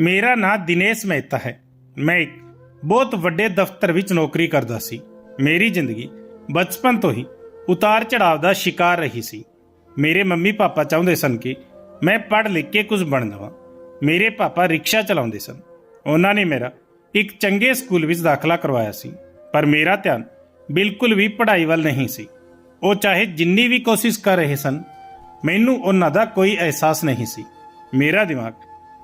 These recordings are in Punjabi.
ਮੇਰਾ ਨਾਂ ਦਿਨੇਸ਼ ਮਹਿਤਾ ਹੈ। ਮੈਂ ਇੱਕ ਬਹੁਤ ਵੱਡੇ ਦਫ਼ਤਰ ਵਿੱਚ ਨੌਕਰੀ ਕਰਦਾ ਸੀ। ਮੇਰੀ ਜ਼ਿੰਦਗੀ ਬਚਪਨ ਤੋਂ ਹੀ ਉਤਾਰ ਚੜਾਵ ਦਾ ਸ਼ਿਕਾਰ ਰਹੀ ਸੀ। ਮੇਰੇ ਮੰਮੀ ਪਾਪਾ ਚਾਹੁੰਦੇ ਸਨ ਕਿ ਮੈਂ ਪੜ੍ਹ ਲਿਖ ਕੇ ਕੁਝ ਬਣ ਜਾਵਾਂ। ਮੇਰੇ ਪਾਪਾ ਰਿਕਸ਼ਾ ਚਲਾਉਂਦੇ ਸਨ। ਉਹਨਾਂ ਨੇ ਮੇਰਾ ਇੱਕ ਚੰਗੇ ਸਕੂਲ ਵਿੱਚ ਦਾਖਲਾ ਕਰਵਾਇਆ ਸੀ। ਪਰ ਮੇਰਾ ਧਿਆਨ ਬਿਲਕੁਲ ਵੀ ਪੜ੍ਹਾਈ ਵੱਲ ਨਹੀਂ ਸੀ। ਉਹ ਚਾਹੇ ਜਿੰਨੀ ਵੀ ਕੋਸ਼ਿਸ਼ ਕਰ ਰਹੇ ਸਨ, ਮੈਨੂੰ ਉਹਨਾਂ ਦਾ ਕੋਈ ਅਹਿਸਾਸ ਨਹੀਂ ਸੀ। ਮੇਰਾ ਦਿਮਾਗ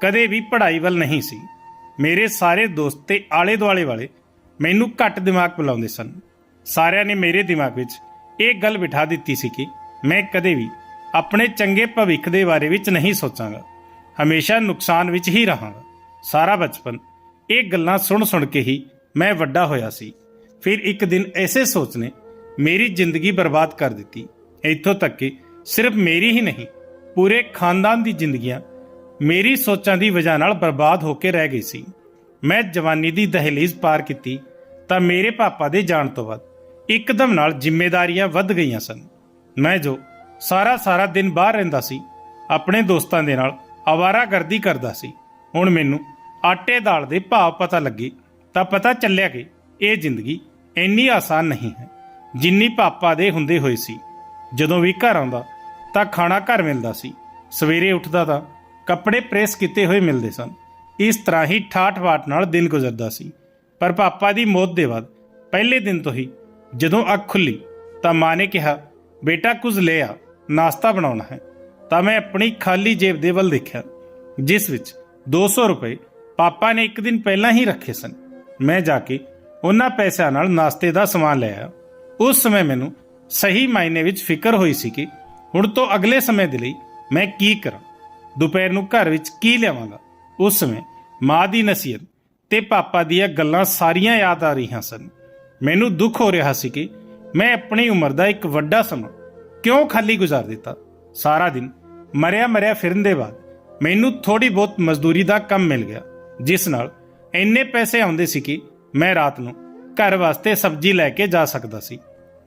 ਕਦੇ ਵੀ ਪੜ੍ਹਾਈ ਵੱਲ ਨਹੀਂ ਸੀ। ਮੇਰੇ ਸਾਰੇ ਦੋਸਤ ਤੇ ਆਲੇ ਦੁਆਲੇ ਵਾਲੇ ਮੈਨੂੰ ਘੱਟ ਦਿਮਾਗ ਬੁਲਾਉਂਦੇ ਸਨ। ਸਾਰਿਆਂ ਨੇ ਮੇਰੇ ਦਿਮਾਗ ਵਿੱਚ ਇਹ ਗੱਲ ਬਿਠਾ ਦਿੱਤੀ ਸੀ ਕਿ ਮੈਂ ਕਦੇ ਵੀ ਆਪਣੇ ਚੰਗੇ ਭਵਿੱਖ ਦੇ ਬਾਰੇ ਵਿੱਚ ਨਹੀਂ ਸੋਚਾਂਗਾ। ਹਮੇਸ਼ਾ ਨੁਕਸਾਨ ਵਿੱਚ ਹੀ ਰਹਾਂਗਾ। ਸਾਰਾ ਬਚਪਨ ਇਹ ਗੱਲਾਂ ਸੁਣ ਸੁਣ ਕੇ ਹੀ ਮੈਂ ਵੱਡਾ ਹੋਇਆ ਸੀ। ਫਿਰ ਇੱਕ ਦਿਨ ਐਸੇ ਸੋਚ ਨੇ ਮੇਰੀ ਜ਼ਿੰਦਗੀ ਬਰਬਾਦ ਕਰ ਦਿੱਤੀ। ਇੱਥੋਂ ਤੱਕ ਕਿ ਸਿਰਫ ਮੇਰੀ ਹੀ ਨਹੀਂ, ਪੂਰੇ ਖਾਨਦਾਨ ਦੀ ਜ਼ਿੰਦਗੀਆਂ ਮੇਰੀ ਸੋਚਾਂ ਦੀ ਵਜ੍ਹਾ ਨਾਲ ਬਰਬਾਦ ਹੋ ਕੇ ਰਹਿ ਗਈ ਸੀ। ਮੈਂ ਜਵਾਨੀ ਦੀ ਦਹਲੀਜ਼ ਪਾਰ ਕੀਤੀ, ਤਾਂ ਮੇਰੇ ਪਾਪਾ ਦੇ ਜਾਣ ਤੋਂ ਬਾਅਦ ਇੱਕਦਮ ਨਾਲ ਜ਼ਿੰਮੇਵਾਰੀਆਂ ਵੱਧ ਗਈਆਂ ਸਨ। ਮੈਂ ਜੋ ਸਾਰਾ ਸਾਰਾ ਦਿਨ ਬਾਹਰ ਰਹਿੰਦਾ ਸੀ, ਆਪਣੇ ਦੋਸਤਾਂ ਦੇ ਨਾਲ ਆਵਾਰਾਗਰਦੀ ਕਰਦਾ ਸੀ। ਹੁਣ ਮੈਨੂੰ ਆਟੇ ਦਾਲ ਦੇ ਭਾਅ ਪਤਾ ਲੱਗੇ, ਤਾਂ ਪਤਾ ਚੱਲਿਆ ਕਿ ਇਹ ਜ਼ਿੰਦਗੀ ਇੰਨੀ ਆਸਾਨ ਨਹੀਂ ਹੈ, ਜਿੰਨੀ ਪਾਪਾ ਦੇ ਹੁੰਦੇ ਹੋਏ ਸੀ। ਜਦੋਂ ਵੀ ਘਰ ਆਉਂਦਾ, ਤਾਂ ਖਾਣਾ ਘਰ ਮਿਲਦਾ ਸੀ। ਸਵੇਰੇ ਉੱਠਦਾ ਤਾਂ ਕੱਪੜੇ ਪ੍ਰੈਸ ਕੀਤੇ ਹੋਏ ਮਿਲਦੇ ਸਨ। ਇਸ ਤਰ੍ਹਾਂ ਹੀ ਠਾਠ-ਬਾਠ ਨਾਲ ਦਿਨ ਗੁਜ਼ਰਦਾ ਸੀ। ਪਰ ਪਾਪਾ ਦੀ ਮੌਤ ਦੇ ਬਾਅਦ, ਪਹਿਲੇ ਦਿਨ ਤੋਂ ਹੀ ਜਦੋਂ ਅੱਖ ਖੁੱਲੀ, ਤਾਂ ਮਾਂ ਨੇ ਕਿਹਾ, ਬੇਟਾ, ਕੁਝ ਲੈ ਆ, ਨਾਸ਼ਤਾ ਬਣਾਉਣਾ ਹੈ। ਤਾਂ ਮੈਂ ਆਪਣੀ ਖਾਲੀ ਜੇਬ ਦੇ ਵੱਲ ਦੇਖਿਆ, ਜਿਸ ਵਿੱਚ 200 ਰੁਪਏ ਪਾਪਾ ਨੇ ਇੱਕ ਦਿਨ ਪਹਿਲਾਂ ਹੀ ਰੱਖੇ ਸਨ। ਮੈਂ ਜਾ ਕੇ ਉਹਨਾਂ ਪੈਸਿਆਂ ਨਾਲ ਨਾਸ਼ਤੇ ਦਾ ਸਮਾਨ ਲੈ ਆਇਆ। ਉਸ ਸਮੇਂ ਮੈਨੂੰ ਸਹੀ ਮਾਇਨੇ ਵਿੱਚ ਫਿਕਰ ਹੋਈ ਸੀ ਕਿ ਹੁਣ ਤੋਂ ਅਗਲੇ ਸਮੇਂ ਦੇ ਲਈ ਮੈਂ ਕੀ ਕਰਾਂ। ਦੁਪਹਿਰ ਨੂੰ ਘਰ ਵਿੱਚ ਕੀ ਲਿਆਵਾਂਗਾ? ਉਸ ਸਮੇਂ ਮਾਂ ਦੀ ਨਸੀਹਤ ਤੇ ਪਾਪਾ ਦੀਆਂ ਗੱਲਾਂ ਸਾਰੀਆਂ ਯਾਦ ਆ ਰਹੀਆਂ ਸਨ। ਮੈਨੂੰ ਦੁੱਖ ਹੋ ਰਿਹਾ ਸੀ ਕਿ ਮੈਂ ਆਪਣੀ ਉਮਰ ਦਾ ਇੱਕ ਵੱਡਾ ਸਮਾਂ ਕਿਉਂ ਖਾਲੀ ਗੁਜ਼ਾਰ ਦਿੱਤਾ? ਸਾਰਾ ਦਿਨ ਮਰਿਆ ਮਰਿਆ ਫਿਰਨ ਦੇ ਬਾਅਦ ਮੈਨੂੰ ਥੋੜੀ ਬਹੁਤ ਮਜ਼ਦੂਰੀ ਦਾ ਕੰਮ ਮਿਲ ਗਿਆ, ਜਿਸ ਨਾਲ ਇੰਨੇ ਪੈਸੇ ਆਉਂਦੇ ਸੀ ਕਿ ਮੈਂ ਰਾਤ ਨੂੰ ਘਰ ਵਾਸਤੇ ਸਬਜ਼ੀ ਲੈ ਕੇ ਜਾ ਸਕਦਾ ਸੀ।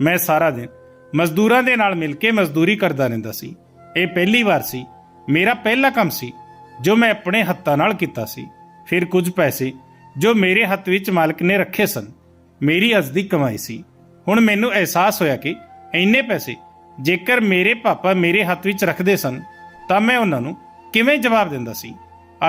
ਮੈਂ ਸਾਰਾ ਦਿਨ ਮਜ਼ਦੂਰਾਂ ਦੇ ਨਾਲ ਮਿਲ ਕੇ ਮਜ਼ਦੂਰੀ ਕਰਦਾ ਰਹਿੰਦਾ ਸੀ। ਇਹ ਪਹਿਲੀ ਵਾਰ ਸੀ ਮੇਰਾ ਪਹਿਲਾ ਕੰਮ ਸੀ, ਜੋ ਮੈਂ ਆਪਣੇ ਹੱਥਾਂ ਨਾਲ ਕੀਤਾ ਸੀ, ਫਿਰ ਕੁਝ ਪੈਸੇ ਜੋ ਮੇਰੇ ਹੱਥ ਵਿੱਚ ਮਾਲਕ ਨੇ ਰੱਖੇ ਸਨ, ਮੇਰੀ ਅੱਜ ਦੀ ਕਮਾਈ ਸੀ। ਹੁਣ ਮੈਨੂੰ ਅਹਿਸਾਸ ਹੋਇਆ ਕਿ ਇੰਨੇ ਪੈਸੇ ਜੇਕਰ ਮੇਰੇ ਪਾਪਾ ਮੇਰੇ ਹੱਥ ਵਿੱਚ ਰੱਖਦੇ ਸਨ, ਤਾਂ ਮੈਂ ਉਹਨਾਂ ਨੂੰ ਕਿਵੇਂ ਜਵਾਬ ਦਿੰਦਾ ਸੀ?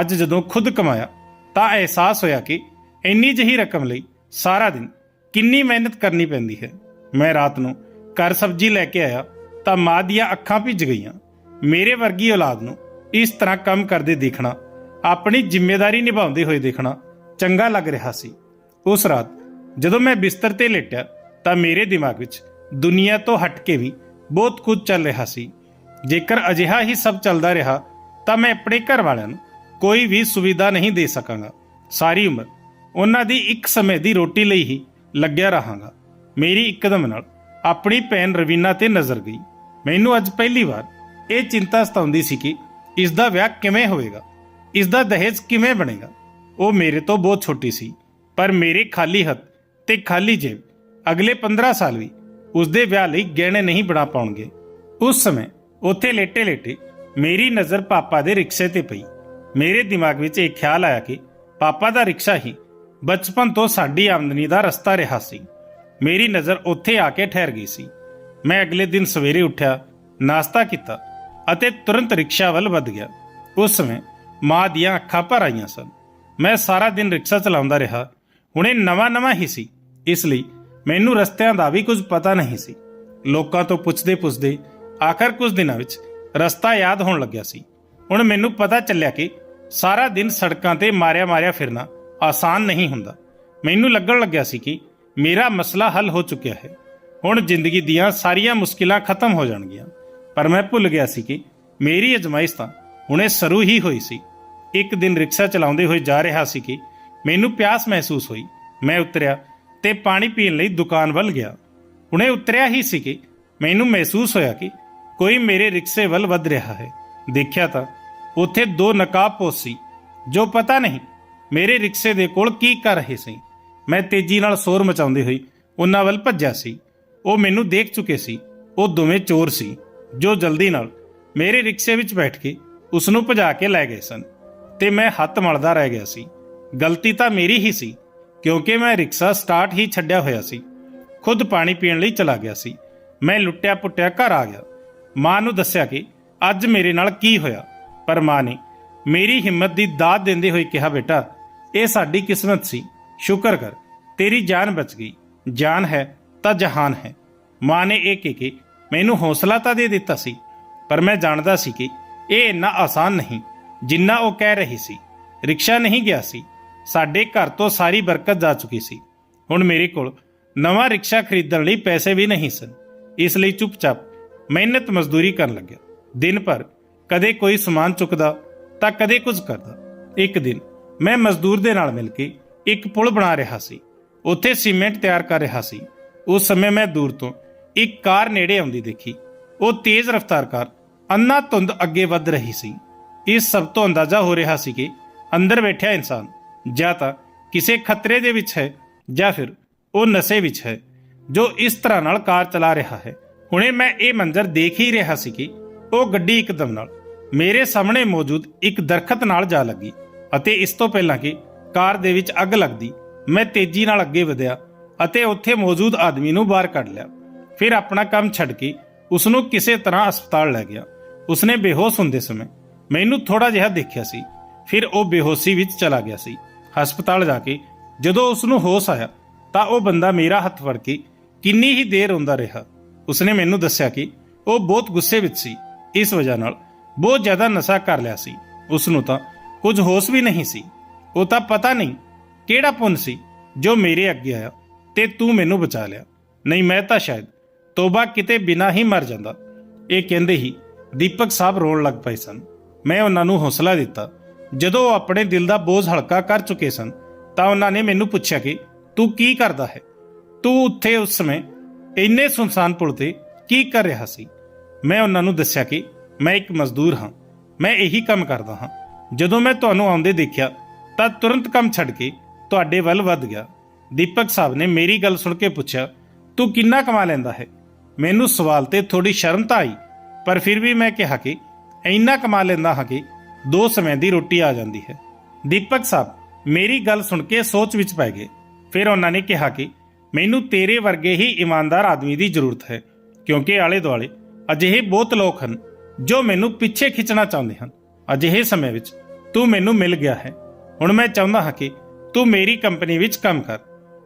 ਅੱਜ ਜਦੋਂ ਖੁਦ ਕਮਾਇਆ, ਤਾਂ ਅਹਿਸਾਸ ਹੋਇਆ ਕਿ ਇੰਨੀ ਜਿਹੀ ਰਕਮ ਲਈ ਸਾਰਾ ਦਿਨ ਕਿੰਨੀ ਮਿਹਨਤ ਕਰਨੀ ਪੈਂਦੀ ਹੈ। ਮੈਂ ਰਾਤ ਨੂੰ ਘਰ ਸਬਜ਼ੀ ਲੈ ਕੇ ਆਇਆ, ਤਾਂ ਮਾਂ ਦੀਆਂ ਅੱਖਾਂ ਭਿੱਜ ਗਈਆਂ। ਮੇਰੇ ਵਰਗੀ ਔਲਾਦ ਨੂੰ ਇਸ ਤਰ੍ਹਾਂ ਕੰਮ ਕਰਦੇ ਦੇਖਣਾ, ਆਪਣੀ ਜ਼ਿੰਮੇਵਾਰੀ ਨਿਭਾਉਂਦੇ ਹੋਏ ਦੇਖਣਾ ਚੰਗਾ ਲੱਗ ਰਿਹਾ ਸੀ। ਉਸ ਰਾਤ ਜਦੋਂ ਮੈਂ ਬਿਸਤਰ ਤੇ ਲੇਟਿਆ ਤਾਂ ਮੇਰੇ ਦਿਮਾਗ ਵਿੱਚ ਦੁਨੀਆ ਤੋਂ ਹਟ ਕੇ ਵੀ ਬਹੁਤ ਕੁਝ ਚੱਲ ਰਿਹਾ ਸੀ। ਜੇਕਰ ਅਜਿਹਾ ਹੀ ਸਭ ਚੱਲਦਾ ਰਿਹਾ ਤਾਂ ਮੈਂ ਆਪਣੇ ਘਰ ਵਾਲਿਆਂ ਨੂੰ ਕੋਈ ਵੀ ਸੁਵਿਧਾ ਨਹੀਂ ਦੇ ਸਕਾਂਗਾ। ਸਾਰੀ ਉਮਰ ਉਹਨਾਂ ਦੀ ਇੱਕ ਸਮੇਂ ਦੀ ਰੋਟੀ ਲਈ ਹੀ ਲੱਗਿਆ ਰਹਾਂਗਾ। ਮੇਰੀ ਇੱਕਦਮ ਨਾਲ ਆਪਣੀ ਭੈਣ ਰਵੀਨਾ ਤੇ ਨਜ਼ਰ ਗਈ। ਮੈਨੂੰ ਅੱਜ ਪਹਿਲੀ ਵਾਰ ਇਹ ਚਿੰਤਾ ਸਤਾਉਂਦੀ ਸੀ ਕਿ ਇਸ ਦਾ ਵਿਆਹ ਕਿਵੇਂ ਹੋਵੇਗਾ? ਇਸ ਦਾ ਦਹੇਜ ਕਿਵੇਂ ਬਣੇਗਾ? ਉਹ ਮੇਰੇ ਤੋਂ ਬਹੁਤ ਛੋਟੀ ਸੀ, ਪਰ ਮੇਰੇ ਖਾਲੀ ਹੱਥ ਤੇ ਖਾਲੀ ਜੇਬ ਅਗਲੇ 15 ਸਾਲ ਵੀ ਉਸ ਦੇ ਵਿਆਹ ਲਈ ਗਹਿਣੇ ਨਹੀਂ ਬਣਾ ਪਾਉਣਗੇ। ਉਸ ਸਮੇਂ ਉੱਥੇ ਲੇਟੇ-ਲੇਟੇ ਮੇਰੀ ਨਜ਼ਰ ਪਾਪਾ ਦੇ ਰਿਕਸ਼ੇ ਤੇ ਪਈ। ਮੇਰੇ ਦਿਮਾਗ ਵਿੱਚ ਇਹ ਖਿਆਲ ਆਇਆ ਕਿ ਪਾਪਾ ਦਾ ਰਿਕਸ਼ਾ ਹੀ ਬਚਪਨ ਤੋਂ ਸਾਡੀ ਆਮਦਨੀ ਦਾ ਰਸਤਾ ਰਿਹਾ ਸੀ। ਮੇਰੀ ਨਜ਼ਰ ਉੱਥੇ ਆ ਕੇ ਠਹਿਰ ਗਈ ਸੀ। ਮੈਂ ਅਗਲੇ ਦਿਨ ਸਵੇਰੇ ਉੱਠਿਆ, ਨਾਸ਼ਤਾ ਕੀਤਾ ਅਤੇ ਤੁਰੰਤ ਰਿਕਸ਼ਾ ਵੱਲ ਵੱਧ ਗਿਆ। ਉਸ ਸਮੇਂ ਮਾਂ ਦੀਆਂ ਅੱਖਾਂ ਭਰ ਆਈਆਂ ਸਨ। ਮੈਂ ਸਾਰਾ ਦਿਨ ਰਿਕਸ਼ਾ ਚਲਾਉਂਦਾ ਰਿਹਾ। ਹੁਣੇ ਨਵਾਂ-ਨਵਾਂ ਹੀ ਸੀ। ਇਸ ਲਈ ਮੈਨੂੰ ਰਸਤਿਆਂ ਦਾ ਵੀ ਕੁਝ ਪਤਾ ਨਹੀਂ ਸੀ। ਲੋਕਾਂ ਤੋਂ ਪੁੱਛਦੇ-ਪੁੱਛਦੇ ਆਖਰ ਕੁਝ ਦਿਨਾਂ ਵਿੱਚ ਰਸਤਾ ਯਾਦ ਹੋਣ ਲੱਗਿਆ ਸੀ। ਹੁਣ ਮੈਨੂੰ ਪਤਾ ਚੱਲਿਆ ਕਿ ਸਾਰਾ ਦਿਨ ਸੜਕਾਂ ਤੇ ਮਾਰਿਆ-ਮਾਰਿਆ ਫਿਰਨਾ ਆਸਾਨ ਨਹੀਂ ਹੁੰਦਾ। ਮੈਨੂੰ ਲੱਗਣ ਲੱਗਿਆ ਸੀ ਕਿ ਮੇਰਾ ਮਸਲਾ ਹੱਲ ਹੋ ਚੁੱਕਿਆ ਹੈ। ਹੁਣ ਜ਼ਿੰਦਗੀ ਦੀਆਂ ਸਾਰੀਆਂ ਮੁਸ਼ਕਿਲਾਂ ਖਤਮ ਹੋ ਜਾਣਗੀਆਂ। ਪਰ ਮੈਂ ਭੁੱਲ ਗਿਆ ਸੀ ਕਿ ਮੇਰੀ ਅਜਮਾਇਸ਼ ਤਾਂ ਹੁਣੇ ਸ਼ੁਰੂ ਹੀ ਹੋਈ ਸੀ। ਇੱਕ ਦਿਨ ਰਿਕਸ਼ਾ ਚਲਾਉਂਦੇ ਹੋਏ ਜਾ ਰਿਹਾ ਸੀ ਕਿ ਮੈਨੂੰ ਪਿਆਸ ਮਹਿਸੂਸ ਹੋਈ। ਮੈਂ ਉਤਰਿਆ ਤੇ ਪਾਣੀ ਪੀਣ ਲਈ ਦੁਕਾਨ ਵੱਲ ਗਿਆ। ਹੁਣੇ ਉਤਰਿਆ ਹੀ ਸੀ ਕਿ ਮੈਨੂੰ ਮਹਿਸੂਸ ਹੋਇਆ ਕਿ ਕੋਈ ਮੇਰੇ ਰਿਕਸ਼ੇ ਵੱਲ ਵੱਧ ਰਿਹਾ ਹੈ। ਦੇਖਿਆ ਤਾਂ ਉੱਥੇ ਦੋ ਨਕਾਬਪੋਸ਼ ਸੀ, ਜੋ ਪਤਾ ਨਹੀਂ ਮੇਰੇ ਰਿਕਸ਼ੇ ਦੇ ਕੋਲ ਕੀ ਕਰ ਰਹੇ ਸੀ। ਮੈਂ ਤੇਜ਼ੀ ਨਾਲ ਸ਼ੋਰ ਮਚਾਉਂਦੇ ਹੋਈ ਉਹਨਾਂ ਵੱਲ ਭੱਜਿਆ ਸੀ। ਉਹ ਮੈਨੂੰ ਦੇਖ ਚੁੱਕੇ ਸੀ। ਉਹ ਦੋਵੇਂ ਚੋਰ ਸੀ। ਜੋ ਜਲਦੀ ਨਾਲ ਮੇਰੇ ਰਿਕਸ਼ੇ ਵਿੱਚ ਬੈਠ ਕੇ ਉਸ ਨੂੰ ਭਜਾ ਕੇ ਲੈ ਗਏ ਸਨ ਤੇ ਮੈਂ ਹੱਥ ਮਲਦਾ ਰਹਿ ਗਿਆ ਸੀ। ਗਲਤੀ ਤਾਂ ਮੇਰੀ ਹੀ ਸੀ, ਕਿਉਂਕਿ ਮੈਂ ਰਿਕਸ਼ਾ ਸਟਾਰਟ ਹੀ ਛੱਡਿਆ ਹੋਇਆ ਸੀ। ਖੁਦ ਪਾਣੀ ਪੀਣ ਲਈ ਚਲਾ ਗਿਆ ਸੀ। ਮੈਂ ਲੁੱਟਿਆ ਪੁੱਟਿਆ ਘਰ ਆ ਗਿਆ। ਮਾਂ ਨੂੰ ਦੱਸਿਆ ਕਿ ਅੱਜ ਮੇਰੇ ਨਾਲ ਕੀ ਹੋਇਆ, ਪਰ ਮਾਂ ਨੇ ਮੇਰੀ ਹਿੰਮਤ ਦੀ ਦਾਤ ਦਿੰਦੇ ਹੋਏ ਕਿਹਾ, ਬੇਟਾ, ਇਹ ਸਾਡੀ ਕਿਸਮਤ ਸੀ। ਸ਼ੁਕਰ ਕਰ, ਤੇਰੀ ਜਾਨ ਬਚ ਗਈ। ਜਾਨ ਹੈ ਤਾਂ ਜਹਾਨ ਹੈ। ਮਾਂ ਨੇ ਇਹ ਕਹਿ ਕੇ ਮੈਨੂੰ ਹੌਸਲਾ ਤਾਂ ਦੇ ਦਿੱਤਾ ਸੀ, ਪਰ ਮੈਂ ਜਾਣਦਾ ਸੀ ਕਿ ਇਹ ਇੰਨਾ ਆਸਾਨ ਨਹੀਂ, ਜਿੰਨਾ ਉਹ ਕਹਿ ਰਹੀ ਸੀ। ਰਿਕਸ਼ਾ ਨਹੀਂ ਗਿਆ ਸੀ। ਸਾਡੇ ਘਰ ਤੋਂ ਸਾਰੀ ਬਰਕਤ ਜਾ ਚੁੱਕੀ ਸੀ। ਹੁਣ ਮੇਰੇ ਕੋਲ ਨਵਾਂ ਰਿਕਸ਼ਾ ਖਰੀਦਣ ਲਈ ਪੈਸੇ ਵੀ ਨਹੀਂ ਸਨ। ਇਸ ਲਈ ਚੁੱਪਚਾਪ ਮਿਹਨਤ ਮਜ਼ਦੂਰੀ ਕਰਨ ਲੱਗਿਆ। ਦਿਨ ਭਰ ਕਦੇ ਕੋਈ ਸਮਾਨ ਚੁੱਕਦਾ ਤਾਂ ਕਦੇ ਕੁਝ ਕਰਦਾ। ਇੱਕ ਦਿਨ ਮੈਂ ਮਜ਼ਦੂਰ ਦੇ ਨਾਲ ਮਿਲ ਕੇ ਇੱਕ ਪੁਲ ਬਣਾ ਰਿਹਾ ਸੀ। ਉੱਥੇ ਸੀਮੈਂਟ ਤਿਆਰ ਕਰ ਰਿਹਾ ਸੀ। ਉਸ ਸਮੇਂ ਮੈਂ ਦੂਰ ਤੋਂ ਇੱਕ ਕਾਰ ਨੇੜੇ ਆਉਂਦੀ ਦੇਖੀ। ਉਹ ਤੇਜ਼ ਰਫ਼ਤਾਰ ਕਾਰ, ਅੰਨਾ ਧੁੰਦ ਅੱਗੇ ਵੱਧ ਰਹੀ ਸੀ। ਇਸ ਸਭ ਤੋਂ ਅੰਦਾਜ਼ਾ ਹੋ ਰਿਹਾ ਸੀ ਕਿ ਅੰਦਰ ਬੈਠਿਆ ਇਨਸਾਨ, ਜਾਂ ਤਾਂ ਕਿਸੇ ਖਤਰੇ ਦੇ ਵਿੱਚ ਹੈ, ਜਾਂ ਫਿਰ ਉਹ ਨਸ਼ੇ ਵਿੱਚ ਹੈ, ਜੋ ਇਸ ਤਰ੍ਹਾਂ ਨਾਲ ਕਾਰ ਚਲਾ ਰਿਹਾ ਹੈ। ਹੁਣੇ ਮੈਂ ਇਹ ਮੰਜ਼ਰ ਦੇਖ ਹੀ ਰਿਹਾ ਸੀ ਕਿ ਉਹ ਗੱਡੀ ਇੱਕਦਮ ਨਾਲ ਮੇਰੇ ਸਾਹਮਣੇ ਮੌਜੂਦ ਇੱਕ ਦਰਖਤ ਨਾਲ ਜਾ ਲੱਗੀ ਅਤੇ ਇਸ ਤੋਂ ਪਹਿਲਾਂ ਕਿ ਕਾਰ ਦੇ ਵਿੱਚ ਅੱਗ ਲੱਗਦੀ, ਮੈਂ ਤੇਜ਼ੀ ਨਾਲ ਅੱਗੇ ਵਧਿਆ ਅਤੇ ਉੱਥੇ ਮੌਜੂਦ ਆਦਮੀ ਨੂੰ ਬਾਹਰ ਕੱਢ ਲਿਆ। ਫਿਰ ਆਪਣਾ ਕੰਮ ਛੱਡ ਕੇ ਉਸ ਨੂੰ ਕਿਸੇ ਤਰ੍ਹਾਂ ਹਸਪਤਾਲ ਲੈ ਗਿਆ। ਉਸਨੇ ਬੇਹੋਸ਼ ਹੁੰਦੇ ਸਮੇਂ ਮੈਨੂੰ ਥੋੜਾ ਜਿਹਾ ਦੇਖਿਆ ਸੀ। ਫਿਰ ਉਹ ਬੇਹੋਸ਼ੀ ਵਿੱਚ ਚਲਾ ਗਿਆ ਸੀ। ਹਸਪਤਾਲ ਜਾ ਕੇ ਜਦੋਂ ਉਸ ਨੂੰ ਹੋਸ਼ ਆਇਆ ਤਾਂ ਉਹ ਬੰਦਾ ਮੇਰਾ ਹੱਥ ਫੜ ਕੇ ਕਿੰਨੀ ਹੀ ਦੇਰ ਰੋਂਦਾ ਰਿਹਾ। ਉਸਨੇ ਮੈਨੂੰ ਦੱਸਿਆ ਕਿ ਉਹ ਬਹੁਤ ਗੁੱਸੇ ਵਿੱਚ ਸੀ। ਇਸ ਵਜ੍ਹਾ ਨਾਲ ਬਹੁਤ ਜ਼ਿਆਦਾ ਨਸ਼ਾ ਕਰ ਲਿਆ ਸੀ। ਉਸ ਨੂੰ ਤਾਂ ਕੁਝ ਹੋਸ਼ ਵੀ ਨਹੀਂ ਸੀ। ਉਹ ਤਾਂ ਪਤਾ ਨਹੀਂ ਕਿਹੜਾ ਪੁੰਨ ਸੀ ਜੋ ਮੇਰੇ ਅੱਗੇ ਆਇਆ ਤੇ ਤੂੰ ਮੈਨੂੰ ਬਚਾ ਲਿਆ। ਨਹੀਂ, ਮੈਂ ਤਾਂ ਸ਼ਾਇਦ ਤੋਬਾ ਕਿਤੇ ਬਿਨਾ ਹੀ ਮਰ ਜਾਂਦਾ। ਇਹ ਕਹਿੰਦੇ ਹੀ ਦੀਪਕ ਸਾਹਿਬ ਰੋਣ ਲੱਗ ਪਏ ਸਨ। ਮੈਂ ਉਹਨਾਂ ਨੂੰ ਹੌਸਲਾ ਦਿੱਤਾ। ਜਦੋਂ ਉਹ ਆਪਣੇ ਦਿਲ ਦਾ ਬੋਝ ਹਲਕਾ ਕਰ ਚੁੱਕੇ ਸਨ, ਤਾਂ ਉਹਨਾਂ ਨੇ ਮੈਨੂੰ ਪੁੱਛਿਆ ਕਿ ਤੂੰ ਕੀ ਕਰਦਾ ਹੈ? ਤੂੰ ਉੱਥੇ ਉਸ ਸਮੇਂ ਇੰਨੇ ਸੁਨਸਾਨ ਪੁਲ ਤੇ ਕੀ ਕਰ ਰਿਹਾ ਸੀ? ਮੈਂ ਉਹਨਾਂ ਨੂੰ ਦੱਸਿਆ ਕਿ ਮੈਂ ਇੱਕ ਮਜ਼ਦੂਰ ਹਾਂ। ਮੈਂ ਇਹੀ ਕੰਮ ਕਰਦਾ ਹਾਂ। ਜਦੋਂ ਮੈਂ ਤੁਹਾਨੂੰ ਆਉਂਦੇ ਦੇਖਿਆ, ਤਾਂ ਤੁਰੰਤ ਕੰਮ ਛੱਡ ਕੇ ਤੁਹਾਡੇ ਵੱਲ ਵੱਧ ਗਿਆ। ਦੀਪਕ ਸਾਹਿਬ ਨੇ ਮੇਰੀ ਗੱਲ ਸੁਣ ਕੇ ਪੁੱਛਿਆ, ਤੂੰ ਕਿੰਨਾ ਕਮਾ ਲੈਂਦਾ ਹੈ? ਮੈਨੂੰ ਸਵਾਲ ਤੇ ਥੋੜੀ ਸ਼ਰਮ ਤਾਂ ਆਈ, ਪਰ ਫਿਰ ਵੀ ਮੈਂ ਕਿਹਾ ਕਿ ਇੰਨਾ ਕਮਾ ਲੈਂਦਾ ਹਾਂ ਕਿ ਦੋ ਸਮੇਂ ਦੀ ਰੋਟੀ ਆ ਜਾਂਦੀ ਹੈ। ਦੀਪਕ ਸਾਹਿਬ, ਮੇਰੀ ਗੱਲ ਸੁਣ ਕੇ ਸੋਚ ਵਿੱਚ ਪੈ ਗਏ। ਫਿਰ ਉਹਨਾਂ ਨੇ ਕਿਹਾ ਕਿ ਮੈਨੂੰ ਤੇਰੇ ਵਰਗੇ ਹੀ ਇਮਾਨਦਾਰ ਆਦਮੀ ਦੀ ਜ਼ਰੂਰਤ ਹੈ, ਕਿਉਂਕਿ ਆਲੇ ਦੁਆਲੇ ਅਜਿਹੇ ਬਹੁਤ ਲੋਕ ਹਨ ਜੋ ਮੈਨੂੰ ਪਿੱਛੇ ਖਿੱਚਣਾ ਚਾਹੁੰਦੇ ਹਨ। ਅਜਿਹੇ ਸਮੇਂ ਵਿੱਚ ਤੂੰ ਮੈਨੂੰ ਮਿਲ ਗਿਆ ਹੈ। ਹੁਣ ਮੈਂ ਚਾਹੁੰਦਾ ਹਾਂ ਕਿ ਤੂੰ ਮੇਰੀ ਕੰਪਨੀ ਵਿੱਚ ਕੰਮ ਕਰ।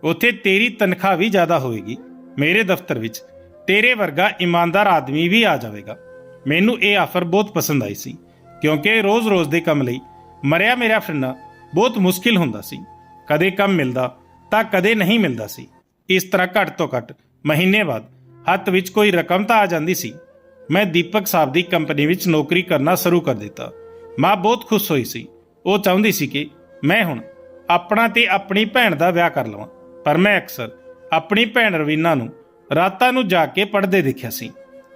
ਉੱਥੇ ਤੇਰੀ ਤਨਖਾਹ ਵੀ ਜ਼ਿਆਦਾ ਹੋਵੇਗੀ ਮੇਰੇ ਦਫ਼ਤਰ ਵਿੱਚ ਤੇਰੇ ਵਰਗਾ ਇਮਾਨਦਾਰ ਆਦਮੀ ਵੀ ਆ ਜਾਵੇਗਾ। ਮੈਨੂੰ ਇਹ ਆਫਰ ਬਹੁਤ ਪਸੰਦ ਆਈ ਸੀ, ਕਿਉਂਕਿ ਰੋਜ਼-ਰੋਜ਼ ਦੇ ਕੰਮ ਲਈ ਮਰਿਆ ਮੇਰਾ ਫਿਰਨਾ ਬਹੁਤ ਮੁਸ਼ਕਿਲ ਹੁੰਦਾ ਸੀ। ਕਦੇ ਕੰਮ ਮਿਲਦਾ ਤਾਂ ਕਦੇ ਨਹੀਂ ਮਿਲਦਾ ਸੀ। ਇਸ ਤਰ੍ਹਾਂ ਘੱਟ ਤੋਂ ਘੱਟ ਮਹੀਨੇ ਬਾਅਦ ਹੱਥ ਵਿੱਚ ਕੋਈ ਰਕਮ ਤਾਂ ਆ ਜਾਂਦੀ ਸੀ। ਮੈਂ ਦੀਪਕ ਸਾਹਿਬ ਦੀ ਕੰਪਨੀ ਵਿੱਚ ਨੌਕਰੀ ਕਰਨਾ ਸ਼ੁਰੂ ਕਰ ਦਿੱਤਾ। ਮਾਂ ਬਹੁਤ ਖੁਸ਼ ਹੋਈ ਸੀ। ਉਹ ਚਾਹੁੰਦੀ ਸੀ ਕਿ ਮੈਂ ਹੁਣ ਆਪਣਾ ਤੇ ਆਪਣੀ ਭੈਣ ਦਾ ਵਿਆਹ ਕਰ ਲਵਾਂ, ਪਰ ਮੈਂ ਅਕਸਰ ਆਪਣੀ ਭੈਣ ਰਵੀਨਾ ਨੂੰ ਰਾਤਾਂ ਨੂੰ ਜਾ ਕੇ ਪੜ੍ਹਦੇ ਦੇਖਿਆ ਸੀ।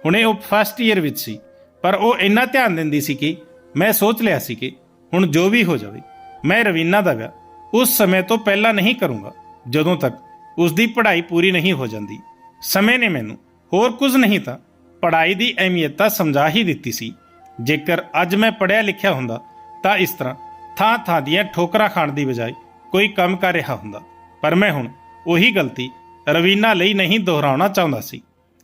ਹੁਣੇ ਉਹ ਫਸਟ ਈਅਰ ਵਿੱਚ ਸੀ। ਪਰ ਉਹ ਇੰਨਾ ਧਿਆਨ ਦਿੰਦੀ ਸੀ ਕਿ ਮੈਂ ਸੋਚ ਲਿਆ ਸੀ ਕਿ ਹੁਣ ਜੋ ਵੀ ਹੋ ਜਾਵੇ, ਮੈਂ ਰਵੀਨਾ ਦਾ ਵਿਆਹ ਉਸ ਸਮੇਂ ਤੋਂ ਪਹਿਲਾਂ ਨਹੀਂ ਕਰੂੰਗਾ, ਜਦੋਂ ਤੱਕ ਉਸ ਦੀ ਪੜ੍ਹਾਈ ਪੂਰੀ ਨਹੀਂ ਹੋ ਜਾਂਦੀ। ਸਮੇਂ ਨੇ ਮੈਨੂੰ ਹੋਰ ਕੁਝ ਨਹੀਂ ਤਾਂ ਪੜ੍ਹਾਈ ਦੀ ਅਹਿਮੀਅਤ ਤਾਂ ਸਮਝਾ ਹੀ ਦਿੱਤੀ ਸੀ। ਜੇਕਰ ਅੱਜ ਮੈਂ ਪੜ੍ਹਿਆ ਲਿਖਿਆ ਹੁੰਦਾ, ਤਾਂ ਇਸ ਤਰ੍ਹਾਂ ਥਾਂ ਥਾਂ ਦੀਆਂ ਠੋਕਰਾਂ ਖਾਣ ਦੀ ਬਜਾਏ ਕੋਈ ਕੰਮ ਕਰ ਰਿਹਾ ਹੁੰਦਾ। ਪਰ ਮੈਂ ਹੁਣ ਉਹੀ ਗਲਤੀ ਰਵੀਨਾ ਲਈ ਨਹੀਂ ਦੁਹਰਾਉਣਾ ਚਾਹੁੰਦਾ ਸੀ।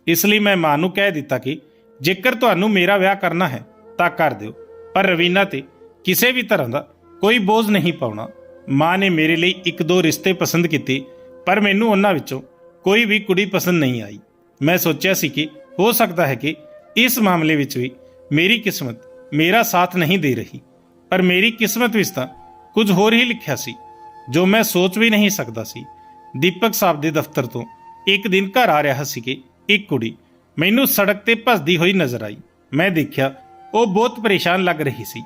ਇਸ ਲਈ ਮੈਂ ਮਾਂ ਨੂੰ ਕਹਿ ਦਿੱਤਾ ਕਿ ਜੇਕਰ ਤੁਹਾਨੂੰ ਮੇਰਾ ਵਿਆਹ ਕਰਨਾ ਹੈ, ਤਾਂ ਕਰ ਦਿਓ। ਪਰ ਰਵੀਨਾ ਤੇ ਕਿਸੇ ਵੀ ਤਰ੍ਹਾਂ ਦਾ ਕੋਈ ਬੋਝ ਨਹੀਂ ਪਾਉਣਾ। ਮਾਂ ਨੇ ਮੇਰੇ ਲਈ ਇੱਕ ਦੋ ਰਿਸ਼ਤੇ ਪਸੰਦ ਕੀਤੇ, ਪਰ ਮੈਨੂੰ ਉਹਨਾਂ ਵਿੱਚੋਂ ਕੋਈ ਵੀ ਕੁੜੀ ਪਸੰਦ ਨਹੀਂ ਆਈ। ਮੈਂ ਸੋਚਿਆ ਸੀ ਕਿ ਹੋ ਸਕਦਾ ਹੈ ਕਿ ਇਸ ਮਾਮਲੇ ਵਿੱਚ ਵੀ ਮੇਰੀ ਕਿਸਮਤ ਮੇਰਾ ਸਾਥ ਨਹੀਂ ਦੇ ਰਹੀ। ਪਰ ਮੇਰੀ ਕਿਸਮਤ ਵਿੱਚ ਤਾਂ ਕੁਝ ਹੋਰ ਹੀ ਲਿਖਿਆ ਸੀ, ਜੋ ਮੈਂ ਸੋਚ ਵੀ ਨਹੀਂ ਸਕਦਾ ਸੀ। ਦੀਪਕ ਸਾਹਿਬ ਦੇ ਦਫ਼ਤਰ ਤੋਂ ਇੱਕ ਦਿਨ ਘਰ ਆ ਰਿਹਾ ਸੀ ਕਿ ਇੱਕ ਕੁੜੀ ਮੈਨੂੰ ਸੜਕ ਤੇ ਭੱਜਦੀ ਹੋਈ ਨਜ਼ਰ ਆਈ। ਮੈਂ ਦੇਖਿਆ ਉਹ ਬਹੁਤ ਪਰੇਸ਼ਾਨ ਲੱਗ ਰਹੀ ਸੀ।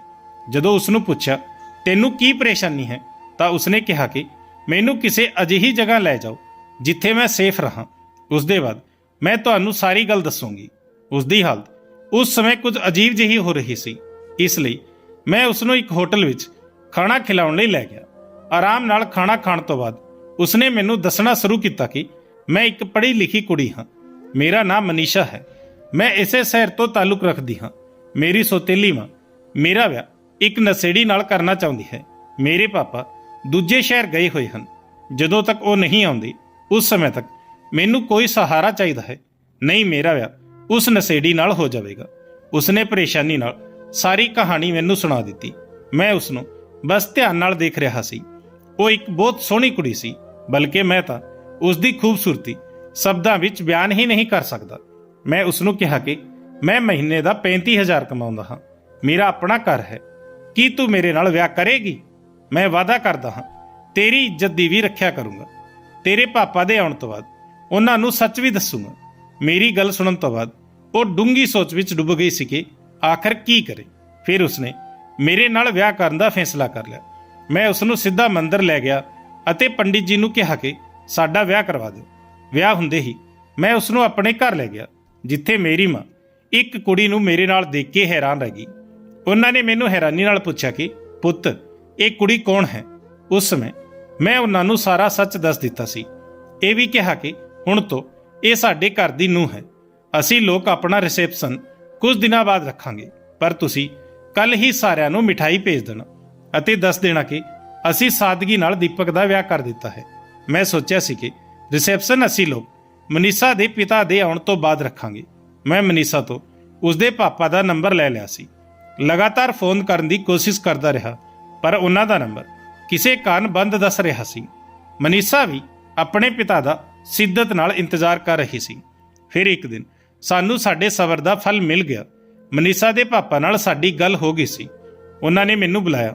ਜਦੋਂ ਉਸ ਨੂੰ ਪੁੱਛਿਆ, ਤੈਨੂੰ ਕੀ ਪਰੇਸ਼ਾਨੀ ਹੈ? ਤਾਂ ਉਸਨੇ ਕਿਹਾ ਕਿ, ਮੈਨੂੰ ਕਿਸੇ ਅਜਿਹੀ ਜਗ੍ਹਾ ਲੈ ਜਾਓ ਜਿੱਥੇ ਮੈਂ ਸੇਫ ਰਹਾ। ਉਸ ਦੇ ਬਾਅਦ ਮੈਂ ਤੁਹਾਨੂੰ ਸਾਰੀ ਗੱਲ ਦੱਸੂਗੀ। ਉਸ ਦੀ ਹਾਲਤ ਉਸ ਸਮੇਂ ਕੁਝ ਅਜੀਬ ਜਿਹੀ ਹੋ ਰਹੀ ਸੀ। ਇਸ ਲਈ ਮੈਂ ਉਸ ਨੂੰ ਇੱਕ ਹੋਟਲ ਵਿੱਚ ਖਾਣਾ ਖਿਲਾਉਣ ਲਈ ਲੈ ਗਿਆ। ਆਰਾਮ ਨਾਲ ਖਾਣਾ ਖਾਣ ਤੋਂ ਬਾਅਦ ਉਸਨੇ ਮੈਨੂੰ ਦੱਸਣਾ ਸ਼ੁਰੂ ਕੀਤਾ ਕਿ ਮੈਂ ਇੱਕ ਪੜ੍ਹੀ ਲਿਖੀ ਕੁੜੀ ਹਾਂ। ਮੇਰਾ ਨਾਮ ਮਨੀਸ਼ਾ ਹੈ। ਮੈਂ ਇਸੇ ਸ਼ਹਿਰ ਤੋਂ ਤਾਲੁਕ ਰੱਖਦੀ ਹਾਂ। ਮੇਰੀ ਸੋਤੇਲੀ ਮਾਂ, ਮੇਰਾ ਵਿਆਹ ਇੱਕ ਨਸ਼ੇੜੀ ਨਾਲ ਕਰਨਾ ਚਾਹੁੰਦੀ ਹੈ। ਮੇਰੇ ਪਾਪਾ ਦੂਜੇ ਸ਼ਹਿਰ ਗਏ ਹੋਏ ਹਨ। ਜਦੋਂ ਤੱਕ ਉਹ ਨਹੀਂ ਆਉਂਦੀ, ਉਸ ਸਮੇਂ ਤੱਕ ਮੈਨੂੰ ਕੋਈ ਸਹਾਰਾ ਚਾਹੀਦਾ ਹੈ। ਨਹੀਂ, ਮੇਰਾ ਵਿਆਹ ਉਸ ਨਸ਼ੇੜੀ ਨਾਲ ਹੋ ਜਾਵੇਗਾ। ਉਸਨੇ ਪਰੇਸ਼ਾਨੀ ਨਾਲ ਸਾਰੀ ਕਹਾਣੀ ਮੈਨੂੰ ਸੁਣਾ ਦਿੱਤੀ। ਮੈਂ ਉਸ ਨੂੰ ਬਸ ਧਿਆਨ ਨਾਲ ਦੇਖ ਰਿਹਾ ਸੀ। ਉਹ ਇੱਕ ਬਹੁਤ ਸੋਹਣੀ ਕੁੜੀ ਸੀ। ਬਲਕਿ ਮੈਂ ਤਾਂ ਉਸ ਦੀ ਖੂਬਸੂਰਤੀ ਸ਼ਬਦਾਂ ਵਿੱਚ ਬਿਆਨ ਹੀ ਨਹੀਂ ਕਰ ਸਕਦਾ। ਮੈਂ ਉਸ ਨੂੰ ਕਿਹਾ ਕਿ ਮੈਂ ਮਹੀਨੇ ਦਾ 35000 ਕਮਾਉਂਦਾ ਹਾਂ। ਮੇਰਾ ਆਪਣਾ ਘਰ ਹੈ। ਕੀ ਤੂੰ ਮੇਰੇ ਨਾਲ ਵਿਆਹ ਕਰੇਗੀ? ਮੈਂ ਵਾਅਦਾ ਕਰਦਾ ਹਾਂ, ਤੇਰੀ ਇੱਜ਼ਤ ਦੀ ਵੀ ਰੱਖਿਆ ਕਰੂੰਗਾ। ਤੇਰੇ ਪਾਪਾ ਦੇ ਆਉਣ ਤੋਂ ਬਾਅਦ ਉਹਨਾਂ ਨੂੰ ਸੱਚ ਵੀ ਦੱਸੂਗਾ। ਮੇਰੀ ਗੱਲ ਸੁਣਨ ਤੋਂ ਬਾਅਦ ਉਹ ਡੂੰਗੀ ਸੋਚ ਵਿੱਚ ਡੁੱਬ ਗਈ ਸੀ ਕਿ ਆਖਰ ਕੀ ਕਰੇ। ਫਿਰ ਉਸਨੇ ਮੇਰੇ ਨਾਲ ਵਿਆਹ ਕਰਨ ਦਾ ਫੈਸਲਾ ਕਰ ਲਿਆ। ਮੈਂ ਉਸ ਨੂੰ ਸਿੱਧਾ ਮੰਦਰ ਲੈ ਗਿਆ ਅਤੇ ਪੰਡਿਤ ਜੀ ਨੂੰ ਕਿਹਾ ਕਿ ਸਾਡਾ ਵਿਆਹ ਕਰਵਾ ਦਿਓ। ਵਿਆਹ ਹੁੰਦੇ ਹੀ ਮੈਂ ਉਸ ਨੂੰ ਆਪਣੇ ਘਰ ਲੈ ਗਿਆ, ਜਿੱਥੇ ਮੇਰੀ ਮਾਂ ਇੱਕ ਕੁੜੀ ਨੂੰ ਮੇਰੇ ਨਾਲ ਦੇਖ ਕੇ ਹੈਰਾਨ ਰਹਿ ਗਈ। ਉਹਨਾਂ ਨੇ ਮੈਨੂੰ ਹੈਰਾਨੀ ਨਾਲ ਪੁੱਛਿਆ ਕਿ, ਪੁੱਤ, ਇਹ ਕੁੜੀ ਕੌਣ ਹੈ? ਉਸ ਸਮੇਂ ਮੈਂ ਉਹਨਾਂ ਨੂੰ ਸਾਰਾ ਸੱਚ ਦੱਸ ਦਿੱਤਾ ਸੀ। ਇਹ ਵੀ ਕਿਹਾ ਕਿ, ਹੁਣ ਤੋਂ ਇਹ ਸਾਡੇ ਘਰ ਦੀ ਨੂੰਹ ਹੈ। ਅਸੀਂ ਲੋਕ ਆਪਣਾ ਰਿਸੈਪਸ਼ਨ ਕੁਝ ਦਿਨਾਂ ਬਾਅਦ ਰੱਖਾਂਗੇ, ਪਰ ਤੁਸੀਂ ਕੱਲ ਹੀ ਸਾਰਿਆਂ ਨੂੰ ਮਿਠਾਈ ਭੇਜ ਦੇਣਾ ਅਤੇ ਦੱਸ ਦੇਣਾ ਕਿ ਅਸੀਂ ਸਾਦਗੀ ਨਾਲ ਦੀਪਕ ਦਾ ਵਿਆਹ ਕਰ ਦਿੱਤਾ ਹੈ। ਮੈਂ ਸੋਚਿਆ ਸੀ ਕਿ ਰਿਸੈਪਸ਼ਨ ਅਸੀਂ ਲੋਕ ਮਨੀਸ਼ਾ ਦੇ ਪਿਤਾ ਦੇ ਆਉਣ ਤੋਂ ਬਾਅਦ ਰੱਖਾਂਗੇ। ਮੈਂ ਮਨੀਸ਼ਾ ਤੋਂ ਉਸਦੇ ਪਾਪਾ ਦਾ ਨੰਬਰ ਲੈ ਲਿਆ ਸੀ। ਲਗਾਤਾਰ ਫੋਨ ਕਰਨ ਦੀ ਕੋਸ਼ਿਸ਼ ਕਰਦਾ ਰਿਹਾ, ਪਰ ਉਹਨਾਂ ਦਾ ਨੰਬਰ ਕਿਸੇ ਕਾਰਨ ਬੰਦ ਦੱਸ ਰਿਹਾ ਸੀ। ਮਨੀਸ਼ਾ ਵੀ ਆਪਣੇ ਪਿਤਾ ਦਾ ਸਿੱਧਤ ਨਾਲ ਇੰਤਜ਼ਾਰ ਕਰ ਰਹੀ ਸੀ। ਫਿਰ ਇੱਕ ਦਿਨ ਸਾਨੂੰ ਸਾਡੇ ਸਬਰ ਦਾ ਫਲ ਮਿਲ ਗਿਆ। ਮਨੀਸ਼ਾ ਦੇ ਪਾਪਾ ਨਾਲ ਸਾਡੀ ਗੱਲ ਹੋ ਗਈ ਸੀ। ਉਹਨਾਂ ਨੇ ਮੈਨੂੰ ਬੁਲਾਇਆ।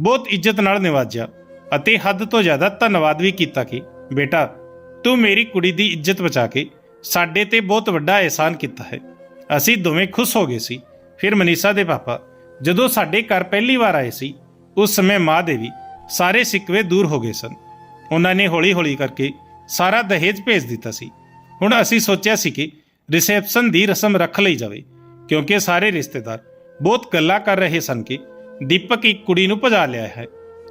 ਬਹੁਤ ਇੱਜ਼ਤ ਨਾਲ ਨਿਵਾਜਿਆ ਅਤੇ ਹੱਦ ਤੋਂ ਜ਼ਿਆਦਾ ਧੰਨਵਾਦ ਵੀ ਕੀਤਾ ਕਿ, ਬੇਟਾ, ਤੂੰ ਮੇਰੀ ਕੁੜੀ ਦੀ ਇੱਜ਼ਤ ਬਚਾ ਕੇ ਸਾਡੇ ਤੇ ਬਹੁਤ ਵੱਡਾ ਅਹਿਸਾਨ ਕੀਤਾ ਹੈ। ਅਸੀਂ ਦੋਵੇਂ ਖੁਸ਼ ਹੋ ਗਏ ਸੀ। ਫਿਰ ਮਨੀਸ਼ਾ ਦੇ ਪਾਪਾ ਜਦੋਂ ਸਾਡੇ ਘਰ ਪਹਿਲੀ ਵਾਰ ਆਏ ਸੀ, ਉਸ ਸਮੇਂ ਮਾਂ ਦੇ ਵੀ ਸਾਰੇ ਸਿੱਕਵੇ ਦੂਰ ਹੋ ਗਏ ਸਨ। ਉਹਨਾਂ ਨੇ ਹੌਲੀ-ਹੌਲੀ ਕਰਕੇ ਸਾਰਾ ਦਹੇਜ ਭੇਜ ਦਿੱਤਾ ਸੀ। ਹੁਣ ਅਸੀਂ ਸੋਚਿਆ ਸੀ ਕਿ ਰਿਸੈਪਸ਼ਨ ਦੀ ਰਸਮ ਰੱਖ ਲਈ ਜਾਵੇ, ਕਿਉਂਕਿ ਸਾਰੇ ਰਿਸ਼ਤੇਦਾਰ ਬਹੁਤ ਗੱਲਾਂ ਕਰ ਰਹੇ ਸਨ ਕਿ ਦੀਪਕ ਇੱਕ ਕੁੜੀ ਨੂੰ ਭਜਾ ਲਿਆ ਹੈ।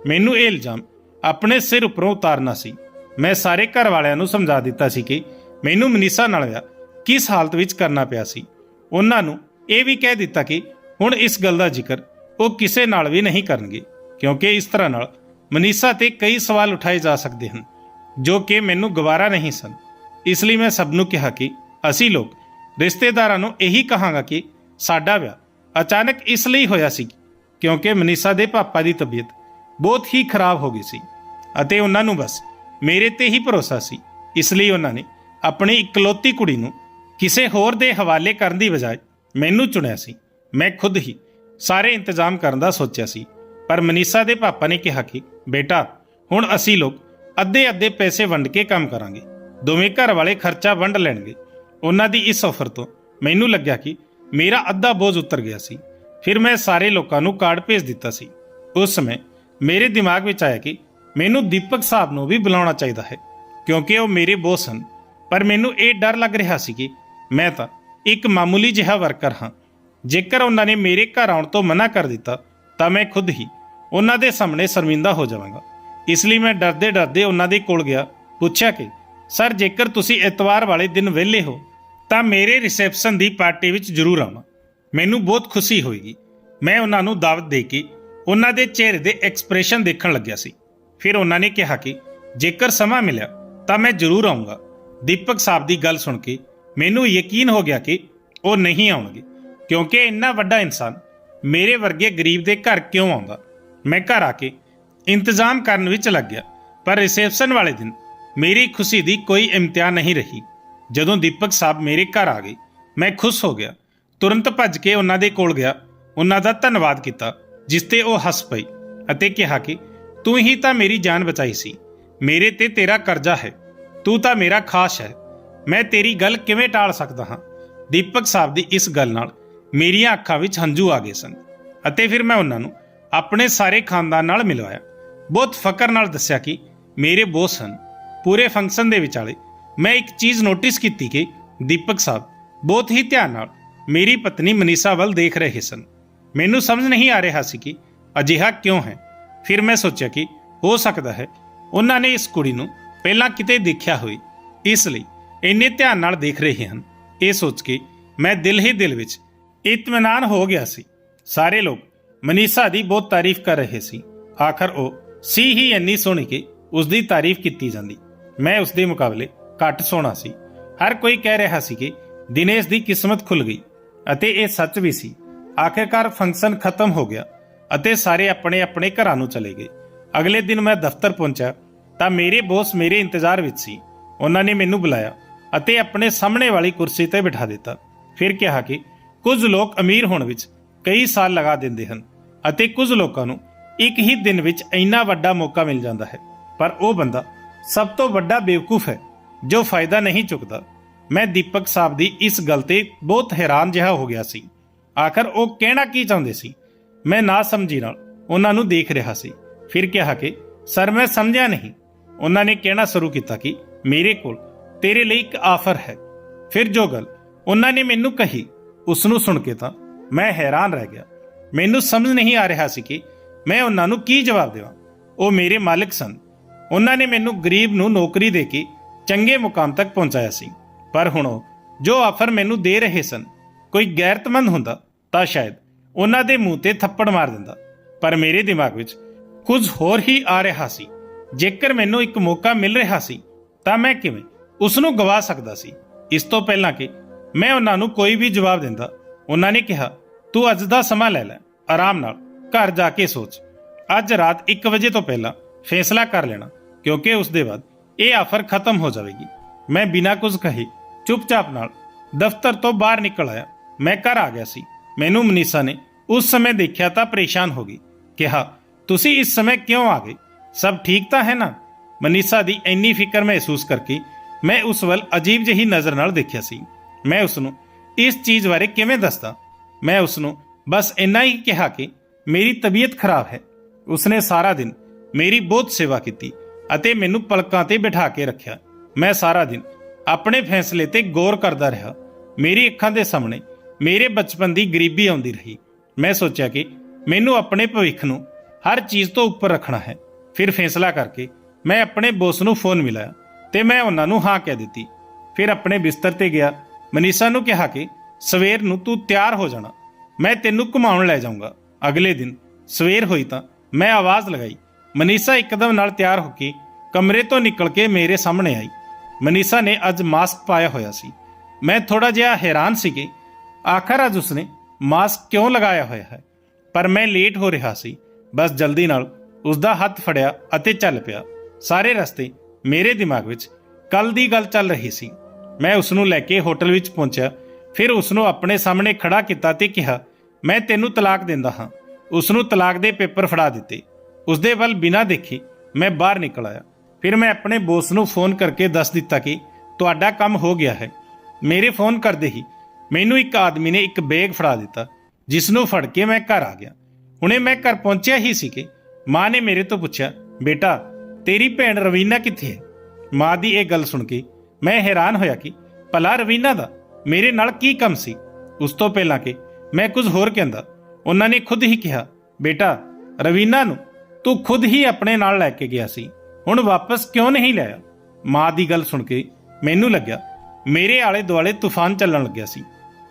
ਮੈਨੂੰ ਇਹ ਇਲਜ਼ਾਮ ਆਪਣੇ ਸਿਰ ਉੱਪਰੋਂ ਉਤਾਰਨਾ ਸੀ। ਮੈਂ ਸਾਰੇ ਘਰ ਵਾਲਿਆਂ ਨੂੰ ਸਮਝਾ ਦਿੱਤਾ ਸੀ ਕਿ ਮੈਨੂੰ ਮਨੀਸ਼ਾ ਨਾਲ ਵਿਆਹ ਕਿਸ ਹਾਲਤ ਵਿੱਚ ਕਰਨਾ ਪਿਆ ਸੀ। ਉਹਨਾਂ ਨੂੰ ਇਹ ਵੀ ਕਹਿ ਦਿੱਤਾ ਕਿ ਹੁਣ ਇਸ ਗੱਲ ਦਾ ਜ਼ਿਕਰ ਉਹ ਕਿਸੇ ਨਾਲ ਵੀ ਨਹੀਂ ਕਰਨਗੇ, ਕਿਉਂਕਿ ਇਸ ਤਰ੍ਹਾਂ ਨਾਲ ਮਨੀਸ਼ਾ ਤੇ ਕਈ ਸਵਾਲ ਉਠਾਏ ਜਾ ਸਕਦੇ ਹਨ, ਜੋ ਕਿ ਮੈਨੂੰ ਗਵਾਰਾ ਨਹੀਂ ਸਨ। ਇਸ ਲਈ ਮੈਂ ਸਭ ਨੂੰ ਕਿਹਾ ਕਿ ਅਸੀਂ ਲੋਕ ਰਿਸ਼ਤੇਦਾਰਾਂ ਨੂੰ ਇਹੀ ਕਹਾਂਗਾ ਕਿ ਸਾਡਾ ਵਿਆਹ ਅਚਾਨਕ ਇਸ ਲਈ ਹੋਇਆ ਸੀ ਕਿਉਂਕਿ ਮਨੀਸ਼ਾ ਦੇ ਪਾਪਾ ਦੀ ਤਬੀਅਤ ਬਹੁਤ ਹੀ ਖਰਾਬ ਹੋ ਗਈ ਸੀ ਅਤੇ ਉਹਨਾਂ ਨੂੰ ਬਸ ਮੇਰੇ ਤੇ ਹੀ ਭਰੋਸਾ ਸੀ। ਇਸ ਲਈ ਉਹਨਾਂ ਨੇ ਆਪਣੀ ਇਕਲੌਤੀ ਕੁੜੀ ਨੂੰ ਕਿਸੇ ਹੋਰ ਦੇ ਹਵਾਲੇ ਕਰਨ ਦੀ ਬਜਾਏ ਮੈਨੂੰ ਚੁਣਿਆ ਸੀ। ਮੈਂ ਖੁਦ ਹੀ ਸਾਰੇ ਇੰਤਜ਼ਾਮ ਕਰਨ ਦਾ ਸੋਚਿਆ ਸੀ। ਪਰ ਮਨੀਸ਼ਾ ਦੇ ਪਾਪਾ ਨੇ ਕਿਹਾ ਕਿ, ਬੇਟਾ, ਹੁਣ ਅਸੀਂ ਲੋਕ ਅੱਧੇ ਅੱਧੇ ਪੈਸੇ ਵੰਡ ਕੇ ਕੰਮ ਕਰਾਂਗੇ। ਦੋਵੇਂ ਘਰ ਵਾਲੇ ਖਰਚਾ ਵੰਡ ਲੈਣਗੇ। ਉਹਨਾਂ ਦੀ ਇਸ ਆਫਰ ਤੋਂ ਮੈਨੂੰ ਲੱਗਿਆ ਕਿ ਮੇਰਾ ਅੱਧਾ ਬੋਝ ਉਤਰ ਗਿਆ ਸੀ। ਫਿਰ ਮੈਂ ਸਾਰੇ ਲੋਕਾਂ ਨੂੰ ਕਾਰਡ ਭੇਜ ਦਿੱਤਾ ਸੀ। ਉਸ ਸਮੇਂ ਮੇਰੇ ਦਿਮਾਗ ਵਿੱਚ ਆਇਆ ਕਿ ਮੈਨੂੰ ਦੀਪਕ ਸਾਹਿਬ ਨੂੰ ਵੀ ਬੁਲਾਉਣਾ ਚਾਹੀਦਾ ਹੈ, ਕਿਉਂਕਿ ਉਹ ਮੇਰੇ ਬੋਸ ਹਨ। ਪਰ ਮੈਨੂੰ ਇਹ ਡਰ ਲੱਗ ਰਿਹਾ ਸੀ ਕਿ ਮੈਂ ਤਾਂ ਇੱਕ ਮਾਮੂਲੀ ਜਿਹਾ ਵਰਕਰ ਹਾਂ। ਜੇਕਰ ਉਹਨਾਂ ਨੇ ਮੇਰੇ ਘਰ ਆਉਣ ਤੋਂ ਮਨਾ ਕਰ ਦਿੱਤਾ, ਤਾਂ ਮੈਂ ਖੁਦ ਹੀ ਉਹਨਾਂ ਦੇ ਸਾਹਮਣੇ ਸ਼ਰਮਿੰਦਾ ਹੋ ਜਾਵਾਂਗਾ। ਇਸ ਲਈ ਮੈਂ ਡਰਦੇ ਡਰਦੇ ਉਹਨਾਂ ਦੇ ਕੋਲ ਗਿਆ, ਪੁੱਛਿਆ ਕਿ, ਸਰ, ਜੇਕਰ ਤੁਸੀਂ ਐਤਵਾਰ ਵਾਲੇ ਦਿਨ ਵਿਹਲੇ ਹੋ, ਤਾਂ ਮੇਰੇ ਰਿਸੈਪਸ਼ਨ ਦੀ ਪਾਰਟੀ ਵਿੱਚ ਜ਼ਰੂਰ ਆਵਾਂ ਮੈਨੂੰ ਬਹੁਤ ਖੁਸ਼ੀ ਹੋਏਗੀ ਮੈਂ ਉਹਨਾਂ ਨੂੰ ਦਾਵਤ ਦੇ ਕੇ ਉਹਨਾਂ ਦੇ ਚਿਹਰੇ ਦੇ ਐਕਸਪ੍ਰੈਸ਼ਨ ਦੇਖਣ ਲੱਗਿਆ ਸੀ। ਫਿਰ ਉਹਨਾਂ ਨੇ ਕਿਹਾ ਕਿ ਜੇਕਰ ਸਮਾਂ ਮਿਲਿਆ ਤਾਂ ਮੈਂ ਜ਼ਰੂਰ ਆਉਂਗਾ ਦੀਪਕ ਸਾਹਿਬ ਦੀ ਗੱਲ ਸੁਣ ਕੇ ਮੈਨੂੰ ਯਕੀਨ ਹੋ ਗਿਆ ਕਿ ਉਹ ਨਹੀਂ ਆਉਣਗੇ, ਕਿਉਂਕਿ ਇੰਨਾ ਵੱਡਾ ਇਨਸਾਨ ਮੇਰੇ ਵਰਗੇ ਗਰੀਬ ਦੇ ਘਰ ਕਿਉਂ ਆਉਂਦਾ? ਮੈਂ ਘਰ ਆ ਕੇ ਇੰਤਜ਼ਾਮ ਕਰਨ ਵਿੱਚ ਲੱਗ ਗਿਆ, ਪਰ ਰਿਸੈਪਸ਼ਨ ਵਾਲੇ ਦਿਨ ਮੇਰੀ ਖੁਸ਼ੀ ਦੀ ਕੋਈ ਇਮਤਿਹਾਨ ਨਹੀਂ ਰਹੀ। ਜਦੋਂ ਦੀਪਕ ਸਾਹਿਬ ਮੇਰੇ ਘਰ ਆ ਗਏ, ਮੈਂ ਖੁਸ਼ ਹੋ ਗਿਆ। ਤੁਰੰਤ ਭੱਜ ਕੇ ਉਹਨਾਂ ਦੇ ਕੋਲ ਗਿਆ। ਉਹਨਾਂ ਦਾ ਧੰਨਵਾਦ ਕੀਤਾ, ਜਿਸ ਤੇ ਉਹ ਹੱਸ ਪਈ ਅਤੇ ਕਿਹਾ ਕਿ, ਤੂੰ ਹੀ ਤਾਂ ਮੇਰੀ ਜਾਨ ਬਚਾਈ ਸੀ। ਮੇਰੇ ਤੇ ਤੇਰਾ ਕਰਜ਼ਾ ਹੈ। ਤੂੰ ਤਾਂ ਮੇਰਾ ਖਾਸ ਹੈ। ਮੈਂ ਤੇਰੀ ਗੱਲ ਕਿਵੇਂ ਟਾਲ ਸਕਦਾ ਹਾਂ? ਦੀਪਕ ਸਾਹਿਬ ਦੀ ਇਸ ਗੱਲ ਨਾਲ ਮੇਰੀਆਂ ਅੱਖਾਂ ਵਿੱਚ ਹੰਝੂ ਆ ਗਏ ਸਨ ਅਤੇ ਫਿਰ ਮੈਂ ਉਹਨਾਂ ਨੂੰ ਆਪਣੇ ਸਾਰੇ ਖਾਨਦਾਨ ਨਾਲ ਮਿਲਵਾਇਆ। ਬਹੁਤ ਫਕਰ ਨਾਲ ਦੱਸਿਆ ਕਿ ਮੇਰੇ ਬੋਸ ਹਨ। ਪੂਰੇ ਫੰਕਸ਼ਨ ਦੇ ਵਿਚਾਲੇ ਮੈਂ ਇੱਕ ਚੀਜ਼ ਨੋਟਿਸ ਕੀਤੀ ਕਿ ਦੀਪਕ ਸਾਹਿਬ ਬਹੁਤ ਹੀ ਧਿਆਨ ਨਾਲ ਮੇਰੀ ਪਤਨੀ ਮਨੀਸ਼ਾ ਵੱਲ ਦੇਖ ਰਹੇ ਸਨ। ਮੈਨੂੰ ਸਮਝ ਨਹੀਂ ਆ ਰਿਹਾ ਸੀ ਕਿ ਅਜਿਹਾ ਕਿਉਂ ਹੈ। ਫਿਰ ਮੈਂ ਸੋਚਿਆ ਕਿ ਹੋ ਸਕਦਾ ਹੈ ਉਹਨਾਂ ਨੇ ਇਸ ਕੁੜੀ ਨੂੰ ਪਹਿਲਾਂ ਕਿਤੇ ਦੇਖਿਆ ਹੋਵੇ। ਇਸ ਲਈ ਇੰਨੇ ਧਿਆਨ ਨਾਲ ਦੇਖ ਰਹੇ ਹਨ। ਇਹ ਸੋਚ ਕੇ ਮੈਂ ਦਿਲ ਹੀ ਦਿਲ ਵਿੱਚ ਇਤਮਨਾਨ ਹੋ ਗਿਆ ਸੀ। ਸਾਰੇ ਲੋਕ ਮਨੀਸ਼ਾ ਦੀ ਬਹੁਤ ਤਾਰੀਫ ਕਰ ਰਹੇ ਸੀ। ਆਖਰ ਉਹ ਸੀ ਹੀ ਇੰਨੀ ਸੋਹਣੀ ਕਿ ਉਸ ਦੀ ਤਾਰੀਫ ਕੀਤੀ ਜਾਂਦੀ। ਮੈਂ ਉਸ ਦੇ ਮੁਕਾਬਲੇ ਘੱਟ ਸੋਹਣਾ ਸੀ। ਹਰ ਕੋਈ ਕਹਿ ਰਿਹਾ ਸੀ ਕਿ ਦਿਨੇਸ਼ ਦੀ ਕਿਸਮਤ ਖੁੱਲ ਗਈ। ਅਤੇ ਇਹ ਸੱਚ ਵੀ ਸੀ। ਆਖਿਰਕਾਰ ਫੰਕਸ਼ਨ ਖਤਮ ਹੋ ਗਿਆ ਅਤੇ ਸਾਰੇ ਆਪਣੇ ਆਪਣੇ ਘਰਾਂ ਨੂੰ ਚਲੇ ਗਏ। ਅਗਲੇ ਦਿਨ ਮੈਂ ਦਫ਼ਤਰ ਪਹੁੰਚਾ ਤਾਂ ਮੇਰੇ ਬੌਸ ਮੇਰੇ ਇੰਤਜ਼ਾਰ ਵਿੱਚ ਸੀ। ਉਹਨਾਂ ਨੇ ਮੈਨੂੰ ਬੁਲਾਇਆ ਅਤੇ ਆਪਣੇ ਸਾਹਮਣੇ ਵਾਲੀ ਕੁਰਸੀ ਤੇ ਬਿਠਾ ਦਿੱਤਾ। ਫਿਰ ਕਿਹਾ ਕਿ ਕੁਝ ਲੋਕ ਅਮੀਰ ਹੋਣ ਵਿੱਚ ਕਈ ਸਾਲ ਲਗਾ ਦਿੰਦੇ ਹਨ ਅਤੇ ਕੁਝ ਲੋਕਾਂ ਨੂੰ ਇੱਕ ਹੀ ਦਿਨ ਵਿੱਚ ਇੰਨਾ ਵੱਡਾ ਮੌਕਾ ਮਿਲ ਜਾਂਦਾ ਹੈ। ਪਰ ਉਹ ਬੰਦਾ ਸਭ ਤੋਂ ਵੱਡਾ ਬੇਵਕੂਫ ਹੈ ਜੋ ਫਾਇਦਾ ਨਹੀਂ ਚੁੱਕਦਾ। ਮੈਂ ਦੀਪਕ ਸਾਹਿਬ ਦੀ ਇਸ ਗੱਲ ਤੇ ਬਹੁਤ ਹੈਰਾਨ ਜਿਹਾ ਹੋ ਗਿਆ ਸੀ। ਆਖਰ ਉਹ ਕਹਿਣਾ ਕੀ ਚਾਹੁੰਦੇ ਸੀ? ਮੈਂ ਨਾ ਸਮਝੀ ਨਾਲ ਉਹਨਾਂ ਨੂੰ ਦੇਖ ਰਿਹਾ ਸੀ। ਫਿਰ ਕਿਹਾ ਕਿ, ਸਰ, ਮੈਂ ਸਮਝਿਆ ਨਹੀਂ। ਉਹਨਾਂ ਨੇ ਕਹਿਣਾ ਸ਼ੁਰੂ ਕੀਤਾ ਕਿ, ਮੇਰੇ ਕੋਲ ਤੇਰੇ ਲਈ ਇੱਕ ਆਫਰ ਹੈ। ਫਿਰ ਜੋ ਗੱਲ ਉਹਨਾਂ ਨੇ ਮੈਨੂੰ ਕਹੀ ਉਸ ਨੂੰ ਸੁਣ ਕੇ ਤਾਂ ਮੈਂ ਹੈਰਾਨ ਰਹਿ ਗਿਆ। ਮੈਨੂੰ ਸਮਝ ਨਹੀਂ ਆ ਰਿਹਾ ਸੀ ਕਿ ਮੈਂ ਉਹਨਾਂ ਨੂੰ ਕੀ ਜਵਾਬ ਦੇਵਾਂ। ਉਹ ਮੇਰੇ ਮਾਲਕ ਸਨ। ਉਹਨਾਂ ਨੇ ਮੈਨੂੰ ਗਰੀਬ ਨੂੰ ਨੌਕਰੀ ਦੇ ਕੇ ਚੰਗੇ ਮੁਕਾਮ ਤੱਕ ਪਹੁੰਚਾਇਆ ਸੀ। ਪਰ ਹੁਣ ਉਹ ਜੋ ਆਫਰ ਮੈਨੂੰ ਦੇ ਰਹੇ ਸਨ, ਕੋਈ ਗੈਰਤਮੰਦ ਹੁੰਦਾ ਤਾਂ ਸ਼ਾਇਦ ਉਹਨਾਂ ਦੇ ਮੂੰਹ ਤੇ ਥੱਪੜ ਮਾਰ ਦਿੰਦਾ। ਪਰ ਮੇਰੇ ਦਿਮਾਗ ਵਿੱਚ ਕੁਝ ਹੋਰ ਹੀ ਆ ਰਿਹਾ ਸੀ। ਜੇਕਰ ਮੈਨੂੰ ਇੱਕ ਮੌਕਾ ਮਿਲ ਰਿਹਾ ਸੀ, ਤਾਂ ਮੈਂ ਕਿਵੇਂ ਉਸ ਨੂੰ ਗਵਾ ਸਕਦਾ ਸੀ? ਇਸ ਤੋਂ ਪਹਿਲਾਂ ਕਿ ਮੈਂ ਉਹਨਾਂ ਨੂੰ ਕੋਈ ਵੀ ਜਵਾਬ ਦਿੰਦਾ, ਉਹਨਾਂ ਨੇ ਕਿਹਾ, ਤੂੰ ਅੱਜ ਦਾ ਸਮਾਂ ਲੈ ਲੈ, ਆਰਾਮ ਨਾਲ ਘਰ ਜਾ ਕੇ ਸੋਚ। ਅੱਜ ਰਾਤ 1 ਵਜੇ ਤੋਂ ਪਹਿਲਾਂ ਫੈਸਲਾ ਕਰ ਲੈਣਾ, ਕਿਉਂਕਿ ਉਸ ਦੇ ਬਾਅਦ ਇਹ ਆਫਰ ਖਤਮ ਹੋ ਜਾਵੇਗੀ। ਮੈਂ ਬਿਨਾਂ ਕੁਝ ਕਹੇ ਚੁੱਪਚਾਪ ਨਾਲ ਦਫ਼ਤਰ ਤੋਂ ਬਾਹਰ ਨਿਕਲ ਆਇਆ। ਮੈਂ ਘਰ ਆ ਗਿਆ ਸੀ। ਮੈਨੂੰ ਮਨੀਸ਼ਾ ਨੇ ਉਸ ਸਮੇਂ ਦੇਖਿਆ ਤਾਂ ਪਰੇਸ਼ਾਨ ਹੋ ਗਈ। ਕਿਹਾ, ਤੁਸੀਂ ਇਸ ਸਮੇਂ ਕਿਉਂ ਆ ਗਏ? ਸਭ ਠੀਕ ਤਾਂ ਹੈ ਨਾ? ਮਨੀਸ਼ਾ ਦੀ ਇੰਨੀ ਫਿਕਰ ਮਹਿਸੂਸ ਕਰਕੇ ਮੈਂ ਉਸ ਵੱਲ ਅਜੀਬ ਜਿਹੀ ਨਜ਼ਰ ਨਾਲ ਦੇਖਿਆ ਸੀ। ਮੈਂ ਉਸ ਨੂੰ, ਇਸ ਚੀਜ਼ ਬਾਰੇ ਕਿਵੇਂ ਦੱਸਦਾ? ਮੈਂ ਉਸ ਨੂੰ, ਬਸ ਇੰਨਾ ਹੀ ਕਿਹਾ ਕਿ ਮੇਰੀ ਤਬੀਅਤ ਖਰਾਬ ਹੈ। ਉਸਨੇ ਸਾਰਾ ਦਿਨ ਮੇਰੀ ਬਹੁਤ ਸੇਵਾ ਕੀਤੀ ਅਤੇ ਮੈਨੂੰ ਪਲਕਾਂ ਤੇ ਬਿਠਾ ਕੇ ਰੱਖਿਆ। ਮੈਂ ਸਾਰਾ ਦਿਨ ਆਪਣੇ ਫੈਸਲੇ ਤੇ ਗੌਰ ਕਰਦਾ ਰਿਹਾ। ਮੇਰੀ ਅੱਖਾਂ ਦੇ ਸਾਹਮਣੇ ਮੇਰੇ ਬਚਪਨ ਦੀ ਗਰੀਬੀ ਆਉਂਦੀ ਰਹੀ। ਮੈਂ ਸੋਚਿਆ ਕਿ ਮੈਨੂੰ ਆਪਣੇ ਭਵਿੱਖ ਨੂੰ ਹਰ ਚੀਜ਼ ਤੋਂ ਉੱਪਰ ਰੱਖਣਾ ਹੈ। ਫਿਰ ਫੈਸਲਾ ਕਰਕੇ ਮੈਂ ਆਪਣੇ ਬੌਸ ਨੂੰ ਫੋਨ ਮਿਲਾਇਆ ਤੇ ਮੈਂ ਉਹਨਾਂ ਨੂੰ ਹਾਂ ਕਹਿ ਦਿੱਤੀ। ਫਿਰ ਆਪਣੇ ਬਿਸਤਰ ਤੇ ਗਿਆ। ਮਨੀਸ਼ਾ ਨੂੰ ਕਿਹਾ ਕਿ ਸਵੇਰ ਨੂੰ ਤੂੰ ਤਿਆਰ ਹੋ ਜਾਣਾ। ਮੈਂ ਤੈਨੂੰ ਘੁਮਾਉਣ ਲੈ ਜਾਊਂਗਾ। ਅਗਲੇ ਦਿਨ ਸਵੇਰ ਹੋਈ ਤਾਂ ਮੈਂ ਆਵਾਜ਼ ਲਗਾਈ। ਮਨੀਸ਼ਾ ਇੱਕਦਮ ਨਾਲ ਤਿਆਰ ਹੋ ਕੇ ਕਮਰੇ ਤੋਂ ਨਿਕਲ ਕੇ ਮੇਰੇ ਸਾਹਮਣੇ ਆਈ। ਮਨੀਸ਼ਾ ਨੇ ਅੱਜ ਮਾਸਕ ਪਾਇਆ ਹੋਇਆ ਸੀ। ਮੈਂ ਥੋੜਾ ਜਿਹਾ ਹੈਰਾਨ ਸੀ ਕਿ ਆਖਰ ਅੱਜ ਉਸਨੇ ਮਾਸਕ ਕਿਉਂ ਲਗਾਇਆ ਹੋਇਆ ਹੈ? ਪਰ ਮੈਂ ਲੇਟ ਹੋ ਰਿਹਾ ਸੀ। ਬਸ ਜਲਦੀ ਨਾਲ ਉਸਦਾ ਹੱਥ ਫੜਿਆ ਅਤੇ ਚੱਲ ਪਿਆ। ਸਾਰੇ ਰਸਤੇ ਮੇਰੇ ਦਿਮਾਗ ਵਿੱਚ ਕੱਲ ਦੀ ਗੱਲ ਚੱਲ ਰਹੀ ਸੀ। ਮੈਂ ਉਸ ਨੂੰ ਲੈ ਕੇ ਹੋਟਲ ਵਿੱਚ ਪਹੁੰਚਿਆ। ਫਿਰ ਉਸ ਨੂੰ ਆਪਣੇ ਸਾਹਮਣੇ ਖੜਾ ਕੀਤਾ ਤੇ ਕਿਹਾ, ਮੈਂ ਤੈਨੂੰ ਤਲਾਕ ਦਿੰਦਾ ਹਾਂ। ਉਸ ਨੂੰ ਤਲਾਕ ਦੇ ਪੇਪਰ ਫੜਾ ਦਿੱਤੇ। ਉਸ ਦੇ ਵੱਲ ਬਿਨਾਂ ਦੇਖੇ ਮੈਂ ਬਾਹਰ ਨਿਕਲ ਆਇਆ। ਫਿਰ ਮੈਂ ਆਪਣੇ ਬੌਸ ਨੂੰ ਫੋਨ ਕਰਕੇ ਦੱਸ ਦਿੱਤਾ ਕਿ ਤੁਹਾਡਾ ਕੰਮ ਹੋ ਗਿਆ ਹੈ। ਮੇਰੇ ਫੋਨ ਕਰਦੇ ਹੀ ਮੈਨੂੰ ਇੱਕ ਆਦਮੀ ਨੇ ਇੱਕ ਬੈਗ ਫੜਾ ਦਿੱਤਾ, ਜਿਸ ਨੂੰ ਫੜ ਕੇ ਮੈਂ ਘਰ ਆ ਗਿਆ। ਹੁਣੇ ਮੈਂ ਘਰ ਪਹੁੰਚਿਆ ਹੀ ਸੀ ਕਿ ਮਾਂ ਨੇ ਮੇਰੇ ਤੋਂ ਪੁੱਛਿਆ, ਬੇਟਾ, ਤੇਰੀ ਭੈਣ ਰਵੀਨਾ ਕਿੱਥੇ ਹੈ? ਮਾਂ ਦੀ ਇਹ ਗੱਲ ਸੁਣ ਕੇ ਮੈਂ ਹੈਰਾਨ ਹੋਇਆ ਕਿ ਭਲਾ ਰਵੀਨਾ ਦਾ ਮੇਰੇ ਨਾਲ ਕੀ ਕੰਮ ਸੀ? ਉਸ ਤੋਂ ਪਹਿਲਾਂ ਕਿ ਮੈਂ ਕੁਝ ਹੋਰ ਕਹਿੰਦਾ, ਉਹਨਾਂ ਨੇ ਖੁਦ ਹੀ ਕਿਹਾ, ਬੇਟਾ, ਰਵੀਨਾ ਨੂੰ ਤੂੰ ਖੁਦ ਹੀ ਆਪਣੇ ਨਾਲ ਲੈ ਕੇ ਗਿਆ ਸੀ। ਹੁਣ ਵਾਪਸ ਕਿਉਂ ਨਹੀਂ ਲਿਆ ਮਾਂ ਦੀ ਗੱਲ ਸੁਣ ਕੇ ਮੈਨੂੰ ਲੱਗਿਆ ਮੇਰੇ ਆਲੇ ਦੁਆਲੇ ਤੂਫਾਨ ਚੱਲਣ ਲੱਗਿਆ ਸੀ।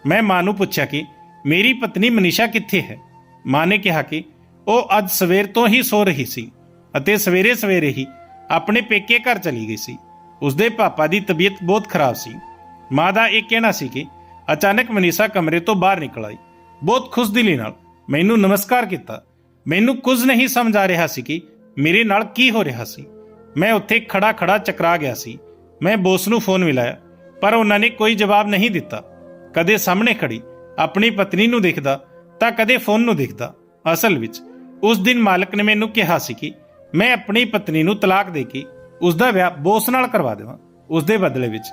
ਮੈਂ ਮਾਂ ਨੂੰ ਪੁੱਛਿਆ ਕਿ ਮੇਰੀ ਪਤਨੀ ਮਨੀਸ਼ਾ ਕਿੱਥੇ ਹੈ? ਮਾਂ ਨੇ ਕਿਹਾ ਕਿ ਉਹ ਅੱਜ ਸਵੇਰ ਤੋਂ ਹੀ ਸੋ ਰਹੀ ਸੀ ਅਤੇ ਸਵੇਰੇ ਸਵੇਰੇ ਹੀ ਆਪਣੇ ਪੇਕੇ ਘਰ ਚਲੀ ਗਈ ਸੀ। ਉਸਦੇ ਪਾਪਾ ਦੀ ਤਬੀਅਤ ਬਹੁਤ ਖਰਾਬ ਸੀ। ਮਾਂ ਦਾ ਇਹ ਕਹਿਣਾ ਸੀ ਕਿ ਅਚਾਨਕ ਮਨੀਸ਼ਾ ਕਮਰੇ ਤੋਂ ਬਾਹਰ ਨਿਕਲ ਆਈ। ਬਹੁਤ ਖੁਸ਼ਦਿਲੀ ਨਾਲ ਮੈਨੂੰ ਨਮਸਕਾਰ ਕੀਤਾ। ਮੈਨੂੰ ਕੁਝ ਨਹੀਂ ਸਮਝ ਆ ਰਿਹਾ ਸੀ ਕਿ ਮੇਰੇ ਨਾਲ ਕੀ ਹੋ ਰਿਹਾ ਸੀ। ਮੈਂ ਉੱਥੇ ਖੜਾ ਖੜਾ ਚਕਰਾ ਗਿਆ ਸੀ। ਮੈਂ ਬੋਸ ਨੂੰ ਫੋਨ ਮਿਲਾਇਆ, ਪਰ ਉਹਨਾਂ ਨੇ ਕੋਈ ਜਵਾਬ ਨਹੀਂ ਦਿੱਤਾ। ਕਦੇ ਸਾਹਮਣੇ ਖੜੀ, ਆਪਣੀ ਪਤਨੀ ਨੂੰ ਦੇਖਦਾ, ਤਾਂ ਕਦੇ ਫੋਨ ਨੂੰ ਦੇਖਦਾ। ਅਸਲ ਵਿੱਚ, ਉਸ ਦਿਨ ਮਾਲਕ ਨੇ ਮੈਨੂੰ ਕਿਹਾ ਸੀ ਕਿ ਮੈਂ ਆਪਣੀ ਪਤਨੀ ਨੂੰ ਤਲਾਕ ਦੇ ਕੇ ਉਸ ਦਾ ਵਿਆਹ ਬੋਸ ਨਾਲ ਕਰਵਾ ਦੇਵਾਂ। ਉਸ ਦੇ ਬਦਲੇ ਵਿੱਚ,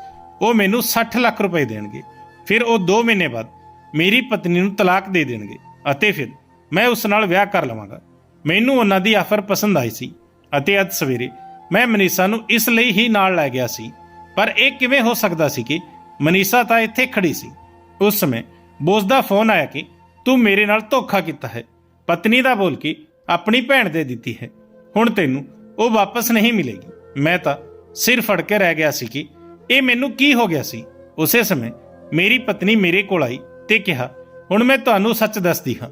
ਉਹ ਮੈਨੂੰ 60 ਲੱਖ ਰੁਪਏ ਦੇਣਗੇ। ਫਿਰ ਉਹ 2 ਮਹੀਨੇ ਬਾਅਦ ਮੇਰੀ ਪਤਨੀ ਨੂੰ ਤਲਾਕ ਦੇ ਦੇਣਗੇ ਅਤੇ ਫਿਰ ਮੈਂ ਉਸ ਨਾਲ ਵਿਆਹ ਕਰ ਲਵਾਂਗਾ। ਮੈਨੂੰ ਉਹਨਾਂ ਦੀ ਆਫਰ ਪਸੰਦ ਆਈ ਸੀ ਅਤੇ ਅੱਜ ਸਵੇਰੇ ਮੈਂ ਮਨੀਸ਼ਾ ਨੂੰ ਇਸ ਲਈ ਹੀ ਨਾਲ ਲੈ ਗਿਆ ਸੀ। ਪਰ ਇਹ ਕਿਵੇਂ ਹੋ ਸਕਦਾ ਸੀ ਕਿ ਮਨੀਸ਼ਾ ਤਾਂ ਇੱਥੇ ਖੜੀ ਸੀ? ਉਸ ਸਮੇਂ ਬੋਸ ਦਾ ਫੋਨ ਆਇਆ ਕਿ ਤੂੰ ਮੇਰੇ ਨਾਲ ਧੋਖਾ ਕੀਤਾ ਹੈ। ਪਤਨੀ ਦਾ ਬੋਲ ਕੇ ਆਪਣੀ ਭੈਣ ਦੇ ਦਿੱਤੀ ਹੈ। ਹੁਣ ਤੈਨੂੰ ਉਹ ਵਾਪਸ ਨਹੀਂ ਮਿਲੇਗੀ। ਮੈਂ ਤਾਂ ਸਿਰ ਫੜ ਕੇ ਰਹਿ ਗਿਆ ਸੀ ਕਿ ਇਹ ਮੈਨੂੰ ਕੀ ਹੋ ਗਿਆ ਸੀ? ਉਸੇ ਸਮੇਂ ਮੇਰੀ ਪਤਨੀ ਮੇਰੇ ਕੋਲ ਆਈ ਤੇ ਕਿਹਾ, ਹੁਣ ਮੈਂ ਤੁਹਾਨੂੰ ਸੱਚ ਦੱਸਦੀ ਹਾਂ।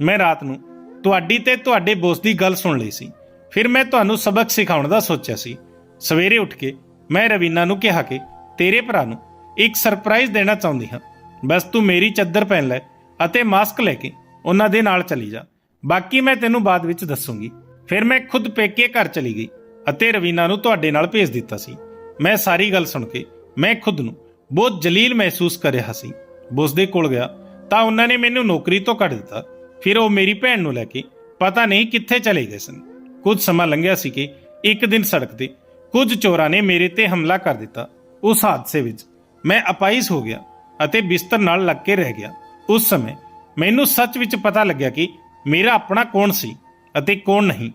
ਮੈਂ ਰਾਤ ਨੂੰ ਤੁਹਾਡੀ ਤੇ ਤੁਹਾਡੇ ਬੋਸ ਦੀ ਗੱਲ ਸੁਣ ਲਈ ਸੀ। ਫਿਰ ਮੈਂ ਤੁਹਾਨੂੰ ਸਬਕ ਸਿਖਾਉਣ ਦਾ ਸੋਚਿਆ ਸੀ। ਸਵੇਰੇ ਉੱਠ ਕੇ ਮੈਂ ਰਵੀਨਾ ਨੂੰ ਕਿਹਾ ਕਿ, ਤੇਰੇ ਭਰਾ ਨੂੰ ਇੱਕ ਸਰਪ੍ਰਾਈਜ਼ ਦੇਣਾ ਚਾਹੁੰਦੀ ਹਾਂ। ਬਸ ਤੂੰ ਮੇਰੀ ਚੱਦਰ ਪਹਿਨ ਲੈ ਅਤੇ ਮਾਸਕ ਲੈ ਕੇ ਉਹਨਾਂ ਦੇ ਨਾਲ ਚਲੀ ਜਾ। ਬਾਕੀ ਮੈਂ ਤੈਨੂੰ ਬਾਅਦ ਵਿੱਚ ਦੱਸੂਗੀ। ਫਿਰ ਮੈਂ ਖੁਦ ਪੇਕੇ ਘਰ ਚਲੀ ਗਈ ਅਤੇ ਰਵੀਨਾ ਨੂੰ ਤੁਹਾਡੇ ਨਾਲ ਭੇਜ ਦਿੱਤਾ ਸੀ। ਮੈਂ ਸਾਰੀ ਗੱਲ ਸੁਣ ਕੇ ਮੈਂ ਖੁਦ ਨੂੰ ਬਹੁਤ ਜਲੀਲ ਮਹਿਸੂਸ ਕਰ ਰਿਹਾ ਸੀ। ਬੋਸ ਦੇ ਕੋਲ ਗਿਆ ਤਾਂ ਉਹਨਾਂ ਨੇ ਮੈਨੂੰ ਨੌਕਰੀ ਤੋਂ ਕੱਢ ਦਿੱਤਾ। ਫਿਰ ਉਹ ਮੇਰੀ ਭੈਣ ਨੂੰ ਲੈ ਕੇ ਪਤਾ ਨਹੀਂ ਕਿੱਥੇ ਚਲੇ ਗਏ ਸਨ। ਕੁਝ ਸਮਾਂ ਲੰਘਿਆ ਸੀ ਕਿ ਇੱਕ ਦਿਨ ਸੜਕ ਤੇ ਕੁਝ ਚੋਰਾਂ ਨੇ ਮੇਰੇ ਤੇ ਹਮਲਾ ਕਰ ਦਿੱਤਾ। ਉਸ ਹਾਦਸੇ ਵਿੱਚ ਮੈਂ ਅਪਾਇਜ ਹੋ ਗਿਆ ਅਤੇ ਬਿਸਤਰ ਨਾਲ ਲੱਗ ਕੇ ਰਹਿ ਗਿਆ। ਉਸ ਸਮੇਂ ਮੈਨੂੰ ਸੱਚ ਵਿੱਚ ਪਤਾ ਲੱਗਿਆ ਕਿ ਮੇਰਾ ਆਪਣਾ ਕੌਣ ਸੀ ਅਤੇ ਕੌਣ ਨਹੀਂ।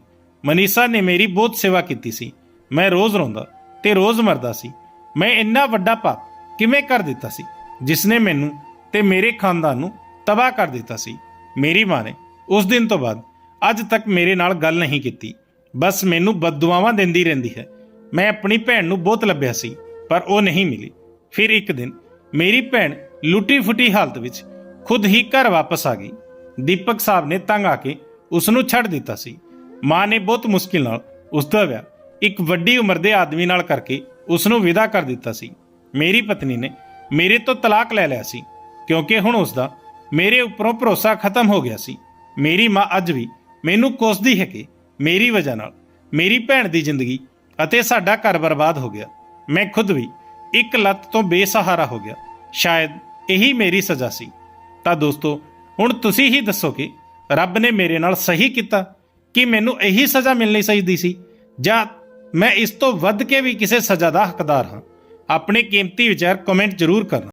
ਮਨੀਸ਼ਾ ਨੇ ਮੇਰੀ ਬਹੁਤ ਸੇਵਾ ਕੀਤੀ ਸੀ। ਮੈਂ ਰੋਜ਼ ਰੋਂਦਾ ਤੇ ਰੋਜ਼ ਮਰਦਾ ਸੀ। ਮੈਂ ਇੰਨਾ ਵੱਡਾ ਪਾਪ ਕਿਵੇਂ ਕਰ ਦਿੱਤਾ ਸੀ? ਜਿਸ ਨੇ ਮੈਨੂੰ ਤੇ ਮੇਰੇ ਖਾਨਦਾਨ ਨੂੰ ਤਬਾਹ ਕਰ ਦਿੱਤਾ ਸੀ। ਮੇਰੀ ਮਾਂ ਨੇ ਉਸ ਦਿਨ ਤੋਂ ਬਾਅਦ ਅੱਜ ਤੱਕ ਮੇਰੇ ਨਾਲ ਗੱਲ ਨਹੀਂ ਕੀਤੀ। ਬਸ ਮੈਨੂੰ ਬਦਦੁਆਵਾਂ ਦਿੰਦੀ ਰਹਿੰਦੀ ਹੈ। ਮੈਂ ਆਪਣੀ ਭੈਣ ਨੂੰ ਬਹੁਤ ਲੱਭਿਆ ਸੀ, ਪਰ ਉਹ ਨਹੀਂ ਮਿਲੀ। ਫਿਰ ਇੱਕ ਦਿਨ ਮੇਰੀ ਭੈਣ ਲੁੱਟੀ ਫੁੱਟੀ ਹਾਲਤ ਵਿੱਚ ਖੁਦ ਹੀ ਘਰ ਵਾਪਸ ਆ ਗਈ। ਦੀਪਕ ਸਾਹਿਬ ਨੇ ਤੰਗ ਆ ਕੇ ਉਸ ਨੂੰ ਛੱਡ ਦਿੱਤਾ ਸੀ। ਮਾਂ ਨੇ ਬਹੁਤ ਮੁਸ਼ਕਿਲ ਨਾਲ ਉਸ ਦਾ ਵਿਆਹ ਇੱਕ ਵੱਡੀ ਉਮਰ ਦੇ ਆਦਮੀ ਨਾਲ ਕਰਕੇ ਉਸ ਨੂੰ ਵਿਦਾ ਕਰ ਦਿੱਤਾ ਸੀ। ਮੇਰੀ ਪਤਨੀ ਨੇ ਮੇਰੇ ਤੋਂ ਤਲਾਕ ਲੈ ਲਿਆ ਸੀ, ਕਿਉਂਕਿ ਹੁਣ ਉਸ ਦਾ ਮੇਰੇ ਉੱਪਰੋਂ ਭਰੋਸਾ ਖਤਮ ਹੋ ਗਿਆ ਸੀ। ਮੇਰੀ ਮਾਂ ਅੱਜ ਵੀ ਮੈਨੂੰ ਕੋਸਦੀ ਹੈ ਕਿ ਮੇਰੀ ਵਜ੍ਹਾ ਨਾਲ ਮੇਰੀ ਭੈਣ ਦੀ ਜ਼ਿੰਦਗੀ ਅਤੇ ਸਾਡਾ ਘਰ ਬਰਬਾਦ ਹੋ ਗਿਆ। ਮੈਂ ਖੁਦ ਵੀ ਇੱਕ ਲੱਤ ਤੋਂ ਬੇਸਹਾਰਾ ਹੋ ਗਿਆ। ਸ਼ਾਇਦ ਇਹੀ ਮੇਰੀ ਸਜ਼ਾ ਸੀ। ਤਾਂ ਦੋਸਤੋ, ਹੁਣ ਤੁਸੀਂ ਹੀ ਦੱਸੋ ਕਿ ਰੱਬ ਨੇ ਮੇਰੇ ਨਾਲ ਸਹੀ ਕੀਤਾ ਕਿ ਮੈਨੂੰ ਇਹੀ ਸਜ਼ਾ ਮਿਲਣੀ ਚਾਹੀਦੀ ਸੀ? ਜਾਂ ਮੈਂ ਇਸ ਤੋਂ ਵੱਧ ਕੇ ਵੀ ਕਿਸੇ ਸਜ਼ਾ ਦਾ ਹੱਕਦਾਰ ਹਾਂ? ਆਪਣੇ ਕੀਮਤੀ ਵਿਚਾਰ ਕਮੈਂਟ ਜ਼ਰੂਰ ਕਰਨਾ।